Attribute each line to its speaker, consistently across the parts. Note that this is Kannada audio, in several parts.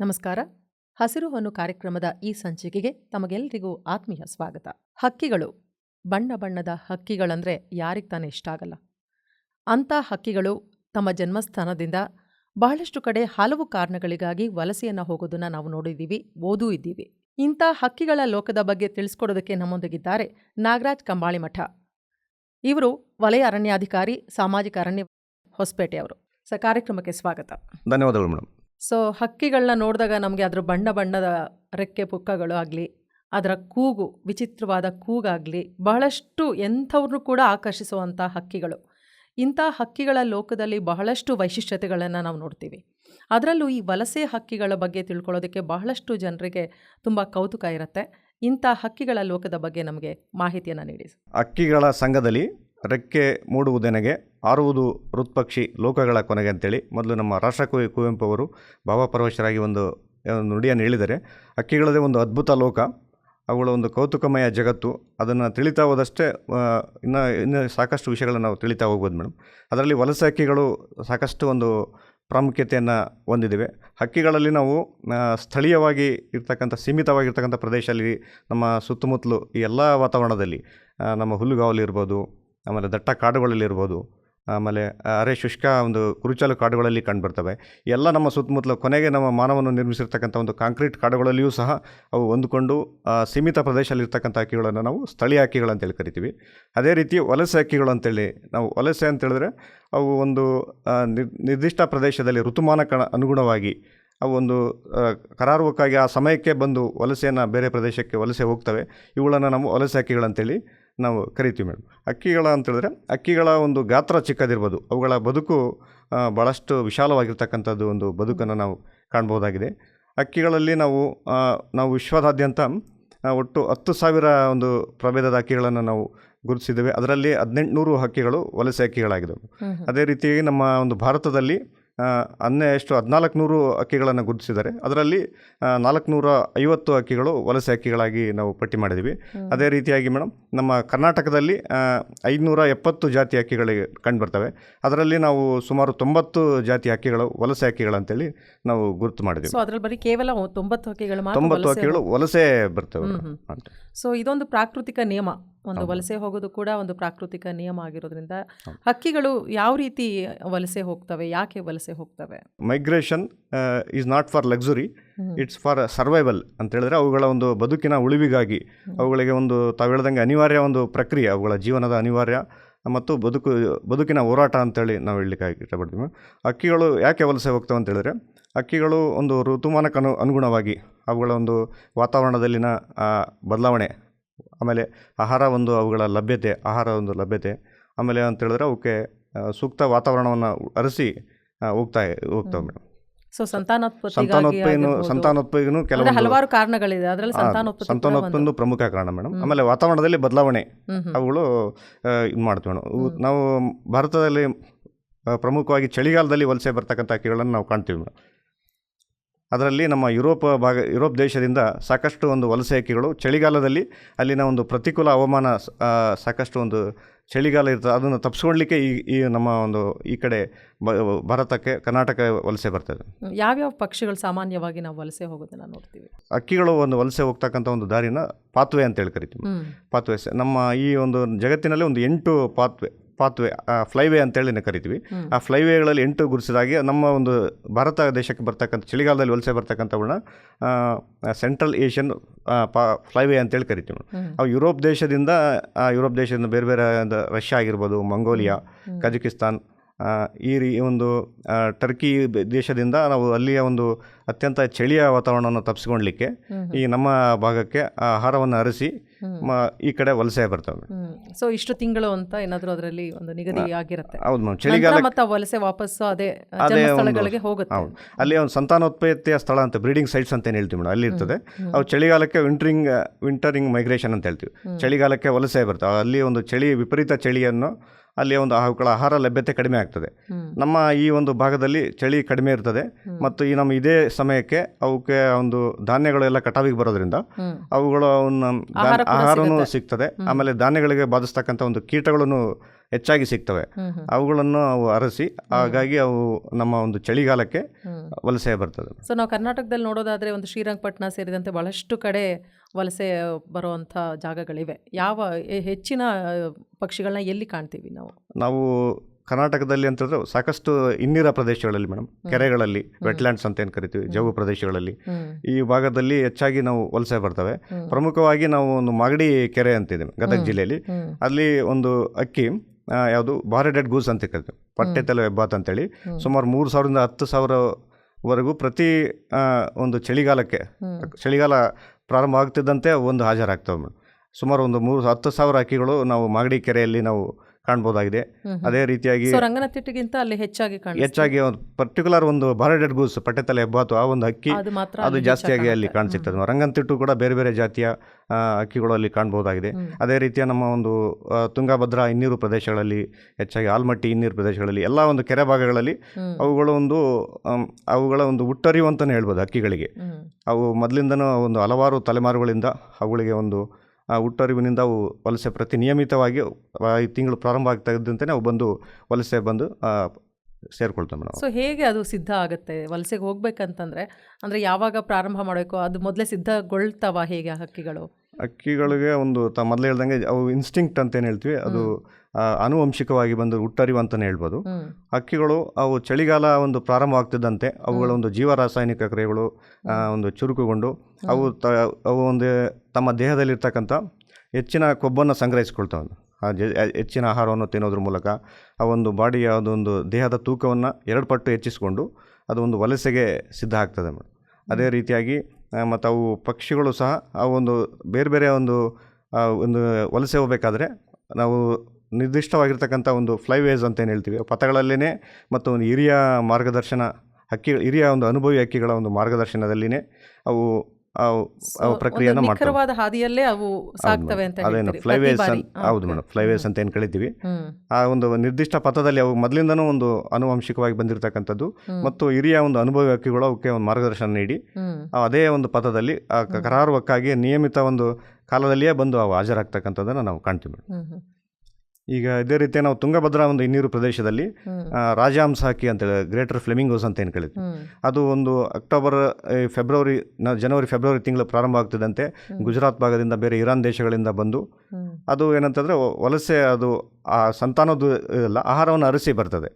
Speaker 1: ನಮಸ್ಕಾರ. ಹಸಿರು ಹೊನ್ನು ಕಾರ್ಯಕ್ರಮದ ಈ ಸಂಚಿಕೆಗೆ ತಮಗೆಲ್ಲರಿಗೂ ಆತ್ಮೀಯ ಸ್ವಾಗತ. ಹಕ್ಕಿಗಳು. ಬಣ್ಣ ಬಣ್ಣದ ಹಕ್ಕಿಗಳಂದ್ರೆ ಯಾರಿಗೆ ತಾನೇ ಇಷ್ಟ ಆಗಲ್ಲ. ಅಂಥ ಹಕ್ಕಿಗಳು ತಮ್ಮ ಜನ್ಮಸ್ಥಾನದಿಂದ ಬಹಳಷ್ಟು ಕಡೆ ಹಲವು ಕಾರಣಗಳಿಗಾಗಿ ವಲಸೆಯನ್ನು ಹೋಗೋದನ್ನ ನಾವು ನೋಡಿದ್ದೀವಿ ಓದೂ ಇದ್ದೀವಿ. ಇಂಥ ಹಕ್ಕಿಗಳ ಲೋಕದ ಬಗ್ಗೆ ತಿಳಿಸ್ಕೊಡೋದಕ್ಕೆ ನಮ್ಮೊಂದಿಗಿದ್ದಾರೆ ನಾಗರಾಜ್ ಕಂಬಾಳಿಮಠ ಇವರು ವಲಯ ಅರಣ್ಯಾಧಿಕಾರಿ, ಸಾಮಾಜಿಕ ಅರಣ್ಯ ಹೊಸಪೇಟೆಯವರು ಸ ಕಾರ್ಯಕ್ರಮಕ್ಕೆ ಸ್ವಾಗತ.
Speaker 2: ಧನ್ಯವಾದಗಳು ಮೇಡಮ್
Speaker 1: ಸೊ ಹಕ್ಕಿಗಳನ್ನ ನೋಡಿದಾಗ ನಮಗೆ ಅದರ ಬಣ್ಣ ಬಣ್ಣದ ರೆಕ್ಕೆ ಪುಕ್ಕಗಳು ಆಗಲಿ, ಅದರ ಕೂಗು, ವಿಚಿತ್ರವಾದ ಕೂಗಾಗಲಿ, ಬಹಳಷ್ಟು ಎಂಥವ್ರನ್ನೂ ಕೂಡ ಆಕರ್ಷಿಸುವಂಥ ಹಕ್ಕಿಗಳು. ಇಂಥ ಹಕ್ಕಿಗಳ ಲೋಕದಲ್ಲಿ ಬಹಳಷ್ಟು ವೈಶಿಷ್ಟ್ಯತೆಗಳನ್ನು ನಾವು ನೋಡ್ತೀವಿ. ಅದರಲ್ಲೂ ಈ ವಲಸೆ ಹಕ್ಕಿಗಳ ಬಗ್ಗೆ ತಿಳ್ಕೊಳ್ಳೋದಕ್ಕೆ ಬಹಳಷ್ಟು ಜನರಿಗೆ ತುಂಬ ಕೌತುಕ ಇರುತ್ತೆ. ಇಂಥ ಹಕ್ಕಿಗಳ ಲೋಕದ ಬಗ್ಗೆ ನಮಗೆ ಮಾಹಿತಿಯನ್ನು ನೀಡಿ
Speaker 2: ಹಕ್ಕಿಗಳ ಸಂಘದಲ್ಲಿ ರೆಕ್ಕೆ ಮೂಡುವುದೆನಗೆ ಆರುವುದು ಹೃತ್ಪಕ್ಷಿ ಲೋಕಗಳ ಕೊನೆಗೆ ಅಂತೇಳಿ ಮೊದಲು ನಮ್ಮ ರಾಷ್ಟ್ರಕವಿ ಕುವೆಂಪು ಅವರು ಭಾವಪರವಶರಾಗಿ ಒಂದು ಒಂದು ನುಡಿಯನ್ನು ಹೇಳಿದರೆ ಅಕ್ಕಿಗಳದೇ ಒಂದು ಅದ್ಭುತ ಲೋಕ, ಅವುಗಳ ಒಂದು ಕೌತುಕಮಯ ಜಗತ್ತು, ಅದನ್ನು ತಿಳಿತಾ ಹೋದಷ್ಟೇ ಇನ್ನು ಇನ್ನು ಸಾಕಷ್ಟು ವಿಷಯಗಳನ್ನು ನಾವು ತಿಳಿತಾ ಹೋಗ್ಬೋದು ಮೇಡಮ್. ಅದರಲ್ಲಿ ವಲಸೆ ಹಕ್ಕಿಗಳು ಸಾಕಷ್ಟು ಒಂದು ಪ್ರಾಮುಖ್ಯತೆಯನ್ನು ಹೊಂದಿದ್ದೇವೆ ಹಕ್ಕಿಗಳಲ್ಲಿ ನಾವು ಸ್ಥಳೀಯವಾಗಿ ಇರ್ತಕ್ಕಂಥ, ಸೀಮಿತವಾಗಿರ್ತಕ್ಕಂಥ ಪ್ರದೇಶದಲ್ಲಿ ನಮ್ಮ ಸುತ್ತಮುತ್ತಲು ಈ ಎಲ್ಲ ವಾತಾವರಣದಲ್ಲಿ ನಮ್ಮ ಹುಲ್ಲುಗಾವಲಿರ್ಬೋದು ಆಮೇಲೆ ದಟ್ಟ ಕಾಡುಗಳಲ್ಲಿರ್ಬೋದು ಆಮೇಲೆ ಅರೆ ಶುಷ್ಕ ಒಂದು ಕುರುಚಲು ಕಾಡುಗಳಲ್ಲಿ ಕಂಡುಬರ್ತವೆ. ಎಲ್ಲ ನಮ್ಮ ಸುತ್ತಮುತ್ತಲು ಕೊನೆಗೆ ನಮ್ಮ ಮಾನವನ್ನು ನಿರ್ಮಿಸಿರ್ತಕ್ಕಂಥ ಒಂದು ಕಾಂಕ್ರೀಟ್ ಕಾಡುಗಳಲ್ಲಿಯೂ ಸಹ ಅವು ಹೊಂದಿಕೊಂಡು ಸೀಮಿತ ಪ್ರದೇಶದಲ್ಲಿರ್ತಕ್ಕಂಥ ಹಕ್ಕಿಗಳನ್ನು ನಾವು ಸ್ಥಳೀಯ ಹಕ್ಕಿಗಳು ಅಂತೇಳಿ ಕರಿತೀವಿ. ಅದೇ ರೀತಿ ವಲಸೆ ಹಕ್ಕಿಗಳು ಅಂತೇಳಿ ನಾವು ವಲಸೆ ಅಂತೇಳಿದ್ರೆ ಅವು ಒಂದು ನಿರ್ದಿಷ್ಟ ಪ್ರದೇಶದಲ್ಲಿ ಋತುಮಾನಕ್ಕೆ ಅನುಗುಣವಾಗಿ ಅವು ಒಂದು ಕರಾರುವಕ್ಕಾಗಿ ಆ ಸಮಯಕ್ಕೆ ಬಂದು ವಲಸೆಯನ್ನು ಬೇರೆ ಪ್ರದೇಶಕ್ಕೆ ವಲಸೆ ಹೋಗ್ತವೆ. ಇವುಗಳನ್ನು ನಾವು ವಲಸೆ ಹಕ್ಕಿಗಳಂತೇಳಿ ನಾವು ಕರಿತೀವಿ ಮೇಡಮ್. ಅಕ್ಕಿಗಳ ಅಂತೇಳಿದ್ರೆ ಅಕ್ಕಿಗಳ ಒಂದು ಗಾತ್ರ ಚಿಕ್ಕದಿರ್ಬೋದು. ಅವುಗಳ ಬದುಕು ಭಾಳಷ್ಟು ವಿಶಾಲವಾಗಿರ್ತಕ್ಕಂಥದ್ದು ಒಂದು ಬದುಕನ್ನು ನಾವು ಕಾಣ್ಬೋದಾಗಿದೆ ಅಕ್ಕಿಗಳಲ್ಲಿ ನಾವು ನಾವು ವಿಶ್ವದಾದ್ಯಂತ ಒಟ್ಟು ಹತ್ತು ಸಾವಿರ ಒಂದು ಪ್ರಭೇದದ ಅಕ್ಕಿಗಳನ್ನು ನಾವು ಗುರುತಿಸಿದ್ದೇವೆ. ಅದರಲ್ಲಿ ಹದಿನೆಂಟುನೂರು ಹಕ್ಕಿಗಳು ವಲಸೆ ಅಕ್ಕಿಗಳಾಗಿದ್ದವು. ಅದೇ ರೀತಿಯಾಗಿ ನಮ್ಮ ಒಂದು ಭಾರತದಲ್ಲಿ ಆ, ಹನ್ನೆ ಎಷ್ಟು ಹದಿನಾಲ್ಕು ನೂರು ಅಕ್ಕಿಗಳನ್ನು ಗುರುತಿಸಿದ್ದಾರೆ. ಅದರಲ್ಲಿ ನಾಲ್ಕುನೂರ ಐವತ್ತು ಅಕ್ಕಿಗಳು ವಲಸೆ ಅಕ್ಕಿಗಳಾಗಿ ನಾವು ಪಟ್ಟಿ ಮಾಡಿದ್ದೀವಿ. ಅದೇ ರೀತಿಯಾಗಿ ಮೇಡಮ್ ನಮ್ಮ ಕರ್ನಾಟಕದಲ್ಲಿ ಐದುನೂರ ಎಪ್ಪತ್ತು ಜಾತಿ ಹಕ್ಕಿಗಳಿಗೆ ಕಂಡುಬರ್ತವೆ. ಅದರಲ್ಲಿ ನಾವು ಸುಮಾರು ತೊಂಬತ್ತು ಜಾತಿ ಅಕ್ಕಿಗಳು ವಲಸೆ ಹಕ್ಕಿಗಳಂತೇಳಿ ನಾವು ಗುರುತು ಮಾಡಿದ್ದೀವಿ.
Speaker 1: ಅದರಲ್ಲಿ ಬರೀ ಕೇವಲ ತೊಂಬತ್ತು ಅಕ್ಕಿಗಳು
Speaker 2: ತೊಂಬತ್ತು ಅಕ್ಕಿಗಳು ವಲಸೆ ಬರ್ತವೆ.
Speaker 1: ಸೊ ಇದೊಂದು ಪ್ರಾಕೃತಿಕ ನಿಯಮ. ಒಂದು ವಲಸೆ ಹೋಗೋದು ಕೂಡ ಒಂದು ಪ್ರಾಕೃತಿಕ ನಿಯಮ ಆಗಿರೋದ್ರಿಂದ ಹಕ್ಕಿಗಳು ಯಾವ ರೀತಿ ವಲಸೆ ಹೋಗ್ತವೆ ಯಾಕೆ ವಲಸೆ ಹೋಗ್ತವೆ?
Speaker 2: Migration is not for luxury it's for survival ಅಂತ ಹೇಳಿದ್ರೆ ಅವುಗಳ ಒಂದು ಬದುಕಿನ ಉಳಿವಿಗಾಗಿ ಅವುಗಳಿಗೆ ಒಂದು ತಾವು ಹೇಳ್ದಂಗೆ ಅನಿವಾರ್ಯ ಒಂದು ಪ್ರಕ್ರಿಯೆ ಅವುಗಳ ಜೀವನದ ಅನಿವಾರ್ಯ ಮತ್ತು ಬದುಕು ಬದುಕಿನ ಹೋರಾಟ ಅಂತೇಳಿ ನಾವು ಹೇಳಲಿಕ್ಕೆ ಇಷ್ಟಪಡ್ತೀವಿ. ಅಕ್ಕಿಗಳು ಯಾಕೆ ವಲಸೆ ಹೋಗ್ತವೆ ಅಂತ ಹೇಳಿದ್ರೆ ಅಕ್ಕಿಗಳು ಒಂದು ಋತುಮಾನಕ್ಕೆ ಅನು ಅನುಗುಣವಾಗಿ ಅವುಗಳ ಒಂದು ವಾತಾವರಣದಲ್ಲಿನ ಬದಲಾವಣೆ ಆಮೇಲೆ ಆಹಾರ ಒಂದು ಅವುಗಳ ಲಭ್ಯತೆ ಆಹಾರ ಒಂದು ಲಭ್ಯತೆ ಆಮೇಲೆ ಅಂತ ಹೇಳಿದ್ರೆ ಅವಕ್ಕೆ ಸೂಕ್ತ ವಾತಾವರಣವನ್ನು ಅರಸಿ ಹೋಗ್ತಾ ಹೋಗ್ತಾವೆ ಮೇಡಮ್.
Speaker 1: ಸೊ ಸಂತಾನೋತ್ಪತ್ತಿ
Speaker 2: ಸಂತಾನೋತ್ಪತ್ತಿನೂ ಸಂತಾನೋತ್ಪತ್ತಿನೂ ಕೆಲವೊಂದು
Speaker 1: ಹಲವಾರು ಕಾರಣಗಳಿದೆ. ಅದರಲ್ಲಿ ಸಂತಾನೋತ್ಪತ್ತಿ ಒಂದು.
Speaker 2: ಪ್ರಮುಖ ಕಾರಣ ಮೇಡಮ್. ಆಮೇಲೆ ವಾತಾವರಣದಲ್ಲಿ ಬದಲಾವಣೆ. ಅವುಗಳು ಇದು ಮಾಡ್ತೀವಿ ಮೇಡಮ್. ನಾವು ಭಾರತದಲ್ಲಿ ಪ್ರಮುಖವಾಗಿ ಚಳಿಗಾಲದಲ್ಲಿ ವಲಸೆ ಬರ್ತಕ್ಕಂಥ ಅಕ್ಕಿಗಳನ್ನು ನಾವು ಕಾಣ್ತೀವಿ ಮೇಡಮ್. ಅದರಲ್ಲಿ ನಮ್ಮ ಯುರೋಪ್ ಭಾಗ ಯುರೋಪ್ ದೇಶದಿಂದ ಸಾಕಷ್ಟು ಒಂದು ವಲಸೆ ಹಕ್ಕಿಗಳು ಚಳಿಗಾಲದಲ್ಲಿ ಅಲ್ಲಿನ ಒಂದು ಪ್ರತಿಕೂಲ ಹವಾಮಾನ ಸಾಕಷ್ಟು ಒಂದು ಚಳಿಗಾಲ ಇರ್ತದೆ. ಅದನ್ನು ತಪ್ಪಿಸ್ಕೊಳ್ಲಿಕ್ಕೆ ಈ ಈ ನಮ್ಮ ಒಂದು ಈ ಕಡೆ ಭಾರತಕ್ಕೆ ಕರ್ನಾಟಕ ವಲಸೆ ಬರ್ತದೆ.
Speaker 1: ಯಾವ್ಯಾವ ಪಕ್ಷಿಗಳು ಸಾಮಾನ್ಯವಾಗಿ ನಾವು ವಲಸೆ ಹೋಗೋದನ್ನು ನೋಡ್ತೀವಿ?
Speaker 2: ಅಕ್ಕಿಗಳು ಒಂದು ವಲಸೆ ಹೋಗ್ತಕ್ಕಂಥ ಒಂದು ದಾರಿನ ಪಾತ್ವೆ ಅಂತೇಳಿ ಕರಿತೀವಿ. ಪಾತ್ವೆ. ನಮ್ಮ ಈ ಒಂದು ಜಗತ್ತಿನಲ್ಲಿ ಒಂದು ಎಂಟು ಪಾತ್ವೆ. ಪಾತ್ವೆ ಫ್ಲೈವೇ ಅಂತೇಳಿ ಕರಿತೀವಿ. ಆ ಫ್ಲೈವೇಗಳಲ್ಲಿ ಎಂಟು ಗುರುಸಿದಾಗೆ ನಮ್ಮ ಒಂದು ಭಾರತ ದೇಶಕ್ಕೆ ಬರ್ತಕ್ಕಂಥ ಚಳಿಗಾಲದಲ್ಲಿ ವಲಸೆ ಬರ್ತಕ್ಕಂಥವುಗಳನ್ನ ಸೆಂಟ್ರಲ್ ಏಷ್ಯನ್ ಪಾ ಫ್ಲೈವೇ ಅಂತೇಳಿ ಕರಿತೀವಿ. ಅವು ಯುರೋಪ್ ದೇಶದಿಂದ ಆ, ಯುರೋಪ್ ದೇಶದಿಂದ ಬೇರೆ ಬೇರೆ ರಷ್ಯಾ ಆಗಿರ್ಬೋದು ಮಂಗೋಲಿಯಾ ಕಜಕಿಸ್ತಾನ್ ಈ ರೀ ಒಂದು ಟರ್ಕಿ ದೇಶದಿಂದ ನಾವು ಅಲ್ಲಿಯ ಒಂದು ಅತ್ಯಂತ ಚಳಿಯ ವಾತಾವರಣವನ್ನು ತಪ್ಪಿಸ್ಕೊಳ್ಲಿಕ್ಕೆ ಈ ನಮ್ಮ ಭಾಗಕ್ಕೆ ಆಹಾರವನ್ನು ಅರಸಿ ಈ ಕಡೆ ವಲಸೆ ಬರ್ತವೆ.
Speaker 1: ಸೊ ಇಷ್ಟು ತಿಂಗಳು ಅಂತ ಏನಾದರೂ ಅದರಲ್ಲಿ ಒಂದು ನಿಗದಿ ಆಗಿರುತ್ತೆ.
Speaker 2: ಹೌದು ಮ್ಯಾಮ್. ಚಳಿಗಾಲ
Speaker 1: ಮತ್ತೆ ವಲಸೆ ವಾಪಸ್ಸು ಅದೇ
Speaker 2: ಅದೇ
Speaker 1: ಸ್ಥಳಗಳಿಗೆ ಹೋಗುತ್ತೆ.
Speaker 2: ಹೌದು. ಅಲ್ಲಿ ಒಂದು ಸಂತಾನೋತ್ಪತ್ತಿಯ ಸ್ಥಳ ಅಂತ ಬ್ರೀಡಿಂಗ್ ಸೈಟ್ಸ್ ಅಂತ ಏನು ಹೇಳ್ತೀವಿ ಮೇಡಮ್ ಅಲ್ಲಿ ಇರ್ತದೆ. ಅವು ಚಳಿಗಾಲಕ್ಕೆ ವಿಂಟ್ರಿಂಗ್ ವಿಂಟರಿಂಗ್ ಮೈಗ್ರೇಷನ್ ಅಂತ ಹೇಳ್ತೀವಿ. ಚಳಿಗಾಲಕ್ಕೆ ವಲಸೆ ಬರ್ತವೆ. ಅಲ್ಲಿ ಒಂದು ಚಳಿ ವಿಪರೀತ ಚಳಿಯನ್ನು ಅಲ್ಲಿ ಒಂದು ಅವುಗಳ ಆಹಾರ ಲಭ್ಯತೆ ಕಡಿಮೆ ಆಗ್ತದೆ. ನಮ್ಮ ಈ ಒಂದು ಭಾಗದಲ್ಲಿ ಚಳಿ ಕಡಿಮೆ ಇರ್ತದೆ. ಮತ್ತು ಈ ನಮ್ಮ ಇದೇ ಸಮಯಕ್ಕೆ ಅವಕ್ಕೆ ಒಂದು ಧಾನ್ಯಗಳೆಲ್ಲ ಕಟಾವಿಗೆ ಬರೋದ್ರಿಂದ. ಅವುಗಳ ಆಹಾರನೂ ಸಿಗ್ತದೆ. ಆಮೇಲೆ ಧಾನ್ಯಗಳಿಗೆ ಬಾಧಿಸ್ತಕ್ಕಂಥ ಒಂದು ಕೀಟಗಳನ್ನು ಹೆಚ್ಚಾಗಿ ಸಿಗ್ತವೆ. ಅವುಗಳನ್ನು ಅವು ಅರಸಿ ಹಾಗಾಗಿ ಅವು ನಮ್ಮ ಒಂದು ಚಳಿಗಾಲಕ್ಕೆ ವಲಸೆ ಬರ್ತದೆ.
Speaker 1: ಸೊ ನಾವು ಕರ್ನಾಟಕದಲ್ಲಿ ನೋಡೋದಾದ್ರೆ ಒಂದು ಶ್ರೀರಂಗಪಟ್ಟಣ ಸೇರಿದಂತೆ ಬಹಳಷ್ಟು ಕಡೆ ವಲಸೆ ಬರುವಂಥ ಜಾಗಗಳಿವೆ. ಯಾವ ಹೆಚ್ಚಿನ ಪಕ್ಷಿಗಳನ್ನ ಎಲ್ಲಿ ಕಾಣ್ತೀವಿ ನಾವು?
Speaker 2: ನಾವು ಕರ್ನಾಟಕದಲ್ಲಿ ಅಂತಂದ್ರೆ ಸಾಕಷ್ಟು ಇನ್ನಿರ ಪ್ರದೇಶಗಳಲ್ಲಿ ಮೇಡಮ್. ಕೆರೆಗಳಲ್ಲಿ ವೆಟ್ಲ್ಯಾಂಡ್ಸ್ ಅಂತ ಏನು ಕರಿತೀವಿ ಜವು ಪ್ರದೇಶಗಳಲ್ಲಿ ಈ ಭಾಗದಲ್ಲಿ ಹೆಚ್ಚಾಗಿ ನಾವು ವಲಸೆ ಬರ್ತವೆ. ಪ್ರಮುಖವಾಗಿ ನಾವು ಒಂದು ಮಾಗಡಿ ಕೆರೆ ಅಂತಿದೆ ಗದಗ ಜಿಲ್ಲೆಯಲ್ಲಿ. ಅಲ್ಲಿ ಒಂದು ಅಕ್ಕಿ ಯಾವುದು? ಬಾರೆಡೆಡ್ ಗೂಸ್ ಅಂತ ಕರಿತೀವಿ ಪಟ್ಟೆ ತಲೆ ಹೆಬ್ಬಾತ್ ಅಂತೇಳಿ. ಸುಮಾರು ಮೂರು ಸಾವಿರದಿಂದ ಹತ್ತು ಸಾವಿರವರೆಗೂ ಪ್ರತಿ ಒಂದು ಚಳಿಗಾಲಕ್ಕೆ ಚಳಿಗಾಲ ಪ್ರಾರಂಭ ಆಗ್ತಿದ್ದಂತೆ ಒಂದು ಹಾಜರಾಗ್ತವೆ ಮೇಡಮ್ ಸುಮಾರು ಒಂದು ಮೂರು ಹತ್ತು ಸಾವಿರ ಅಕ್ಕಿಗಳು ನಾವು ಮಾಗಡಿ ಕೆರೆಯಲ್ಲಿ ನಾವು ಕಾಣ್ಬೋದಾಗಿದೆ. ಅದೇ ರೀತಿಯಾಗಿ
Speaker 1: ರಂಗನತಿಟ್ಟಿಗಿಂತ ಅಲ್ಲಿ ಹೆಚ್ಚಾಗಿ
Speaker 2: ಹೆಚ್ಚಾಗಿ ಒಂದು ಪರ್ಟಿಕ್ಯುಲರ್ ಒಂದು ಬಾರೆಡೆಡ್ ಗೂಸ್ ಪಟ್ಟೆತಲೆ ಹೆಬ್ಬಾತು ಆ ಒಂದು ಅಕ್ಕಿ
Speaker 1: ಅದು
Speaker 2: ಜಾಸ್ತಿಯಾಗಿ ಅಲ್ಲಿ ಕಾಣಿಸುತ್ತೆ ರಂಗನತಿಟ್ಟು ಕೂಡ ಬೇರೆ ಬೇರೆ ಜಾತಿಯ ಹಕ್ಕಿಗಳು ಅಕ್ಕಿಗಳು ಅಲ್ಲಿ ಕಾಣ್ಬೋದಾಗಿದೆ. ಅದೇ ರೀತಿಯ ನಮ್ಮ ಒಂದು ತುಂಗಭದ್ರ ಹಿನ್ನೀರು ಪ್ರದೇಶಗಳಲ್ಲಿ ಹೆಚ್ಚಾಗಿ ಆಲ್ಮಟ್ಟಿ ಇನ್ನೀರು ಪ್ರದೇಶಗಳಲ್ಲಿ ಎಲ್ಲ ಒಂದು ಕೆರೆ ಭಾಗಗಳಲ್ಲಿ. ಅವುಗಳು ಒಂದು ಅವುಗಳ ಒಂದು ಹುಟ್ಟರಿವು ಅಂತಲೇ ಹೇಳ್ಬೋದು ಅಕ್ಕಿಗಳಿಗೆ ಅವು ಮೊದಲಿಂದನೂ ಒಂದು ಹಲವಾರು ತಲೆಮಾರುಗಳಿಂದ ಅವುಗಳಿಗೆ ಒಂದು ಹುಟ್ಟರಿವಿನಿಂದ ಅವು ವಲಸೆ ಪ್ರತಿ ನಿಯಮಿತವಾಗಿ ಈ ತಿಂಗಳು ಪ್ರಾರಂಭ ಆಗ್ತಾ ಇದ್ದಂತೆಯೇ ಅವು ಬಂದು ವಲಸೆ ಬಂದು ಸೇರ್ಕೊಳ್ತವೆ ಮೇಡಮ್
Speaker 1: ಸೊ ಹೇಗೆ ಅದು ಸಿದ್ಧ ಆಗುತ್ತೆ? ವಲಸೆಗೆ ಹೋಗ್ಬೇಕಂತಂದ್ರೆ ಅಂದ್ರೆ ಯಾವಾಗ ಪ್ರಾರಂಭ ಮಾಡಬೇಕು? ಅದು ಮೊದಲೇ ಸಿದ್ಧಗೊಳ್ತಾವ ಹೇಗೆ ಆ ಹಕ್ಕಿಗಳು?
Speaker 2: ಅಕ್ಕಿಗಳಿಗೆ ಒಂದು ತ ಮೊದಲು ಹೇಳ್ದಂಗೆ ಅವು ಇನ್ಸ್ಟಿಂಕ್ಟ್ ಅಂತ ಏನು ಹೇಳ್ತೀವಿ. ಅದು ಆನುವಂಶಿಕವಾಗಿ ಬಂದು ಹುಟ್ಟರಿವು ಅಂತಲೇ ಹೇಳ್ಬೋದು ಹಕ್ಕಿಗಳು ಅವು ಚಳಿಗಾಲ ಒಂದು ಪ್ರಾರಂಭವಾಗ್ತಿದ್ದಂತೆ ಅವುಗಳ ಒಂದು ಜೀವ ರಾಸಾಯನಿಕ ಕ್ರಿಯೆಗಳು ಒಂದು ಚುರುಕುಗೊಂಡು ಅವು ತ ಅವು ಒಂದು ತಮ್ಮ ದೇಹದಲ್ಲಿರ್ತಕ್ಕಂಥ ಹೆಚ್ಚಿನ ಕೊಬ್ಬನ್ನು ಸಂಗ್ರಹಿಸ್ಕೊಳ್ತಾವೆ ಆ ಜೆ- ಹೆಚ್ಚಿನ ಆಹಾರವನ್ನು ತಿನ್ನೋದ್ರ ಮೂಲಕ ಆ ಒಂದು ಬಾಡಿಯ ಅದೊಂದು ದೇಹದ ತೂಕವನ್ನು ಎರಡು ಪಟ್ಟು ಹೆಚ್ಚಿಸಿಕೊಂಡು ಅದು ಒಂದು ವಲಸೆಗೆ ಸಿದ್ಧ ಆಗ್ತದೆ ಮೇಡಮ್ ಅದೇ ರೀತಿಯಾಗಿ ಮತ್ತು ಅವು ಪಕ್ಷಿಗಳು ಸಹ ಆ ಒಂದು ಬೇರೆ ಬೇರೆ ಒಂದು ಒಂದು ವಲಸೆ ಹೋಗಬೇಕಾದ್ರೆ ನಾವು ನಿರ್ದಿಷ್ಟವಾಗಿರ್ತಕ್ಕಂಥ ಒಂದು ಫ್ಲೈವೇಸ್ ಅಂತ ಏನು ಹೇಳ್ತೀವಿ ಪಥಗಳಲ್ಲೇ ಮತ್ತು ಒಂದು ಹಿರಿಯ ಮಾರ್ಗದರ್ಶನ ಹಕ್ಕಿ ಹಿರಿಯ ಒಂದು ಅನುಭವಿ ಹಕ್ಕಿಗಳ ಒಂದು ಮಾರ್ಗದರ್ಶನದಲ್ಲಿನೇ ಅವು ಅವು ಪ್ರಕ್ರಿಯೆಯನ್ನು
Speaker 1: ಮಾಡ್ತಾರೆ ಹಾದಿಯಲ್ಲೇ ಅವು ಸಾಕ್ತವೆ ಅಂತ
Speaker 2: ಅದೇನು. ಫ್ಲೈವೇಸ್ ಹೌದು. ಮೇಡಮ್. ಫ್ಲೈವೇಸ್ ಅಂತ ಏನು ಕಳಿತೀವಿ ಆ ಒಂದು ನಿರ್ದಿಷ್ಟ ಪಥದಲ್ಲಿ ಅವು ಮೊದಲಿಂದನೂ ಒಂದು ಅನುವಂಶಿಕವಾಗಿ ಬಂದಿರತಕ್ಕಂಥದ್ದು ಮತ್ತು ಹಿರಿಯ ಒಂದು ಅನುಭವಿ ಹಕ್ಕಿಗಳು ಅವಕ್ಕೆ ಒಂದು ಮಾರ್ಗದರ್ಶನ ನೀಡಿ ಅದೇ ಒಂದು ಪಥದಲ್ಲಿ ಕರಾರುವಕ್ಕಾಗಿ ನಿಯಮಿತ ಒಂದು ಕಾಲದಲ್ಲಿಯೇ ಬಂದು ಅವು ಹಾಜರಾಗ್ತಕ್ಕಂಥದ್ದನ್ನು ನಾವು ಕಾಣ್ತೀವಿ ಮೇಡಮ್. ಈಗ ಇದೇ ರೀತಿ ನಾವು ತುಂಗಭದ್ರಾ ಒಂದು ಇನ್ನೀರು ಪ್ರದೇಶದಲ್ಲಿ ರಾಜಹಂಸ ಹಕ್ಕಿ ಅಂತೇಳಿ ಗ್ರೇಟರ್ ಫ್ಲೆಮಿಂಗೋಸ್ ಅಂತ ಏನು
Speaker 1: ಕೇಳಿದ್ವಿ.
Speaker 2: ಅದು ಒಂದು ಅಕ್ಟೋಬರ್ ಫೆಬ್ರವರಿ ನ- ಜನವರಿ ಫೆಬ್ರವರಿ ತಿಂಗಳು ಪ್ರಾರಂಭ ಆಗ್ತಿದ್ದಂತೆ ಗುಜರಾತ್ ಭಾಗದಿಂದ ಬೇರೆ ಇರಾನ್ ದೇಶಗಳಿಂದ ಬಂದು ಅದು ಏನಂತಂದರೆ ವಲಸೆ ಅದು ಆ ಸಂತಾನದ್ದು ಆಹಾರವನ್ನು ಅರಸಿ ಬರ್ತದೆ.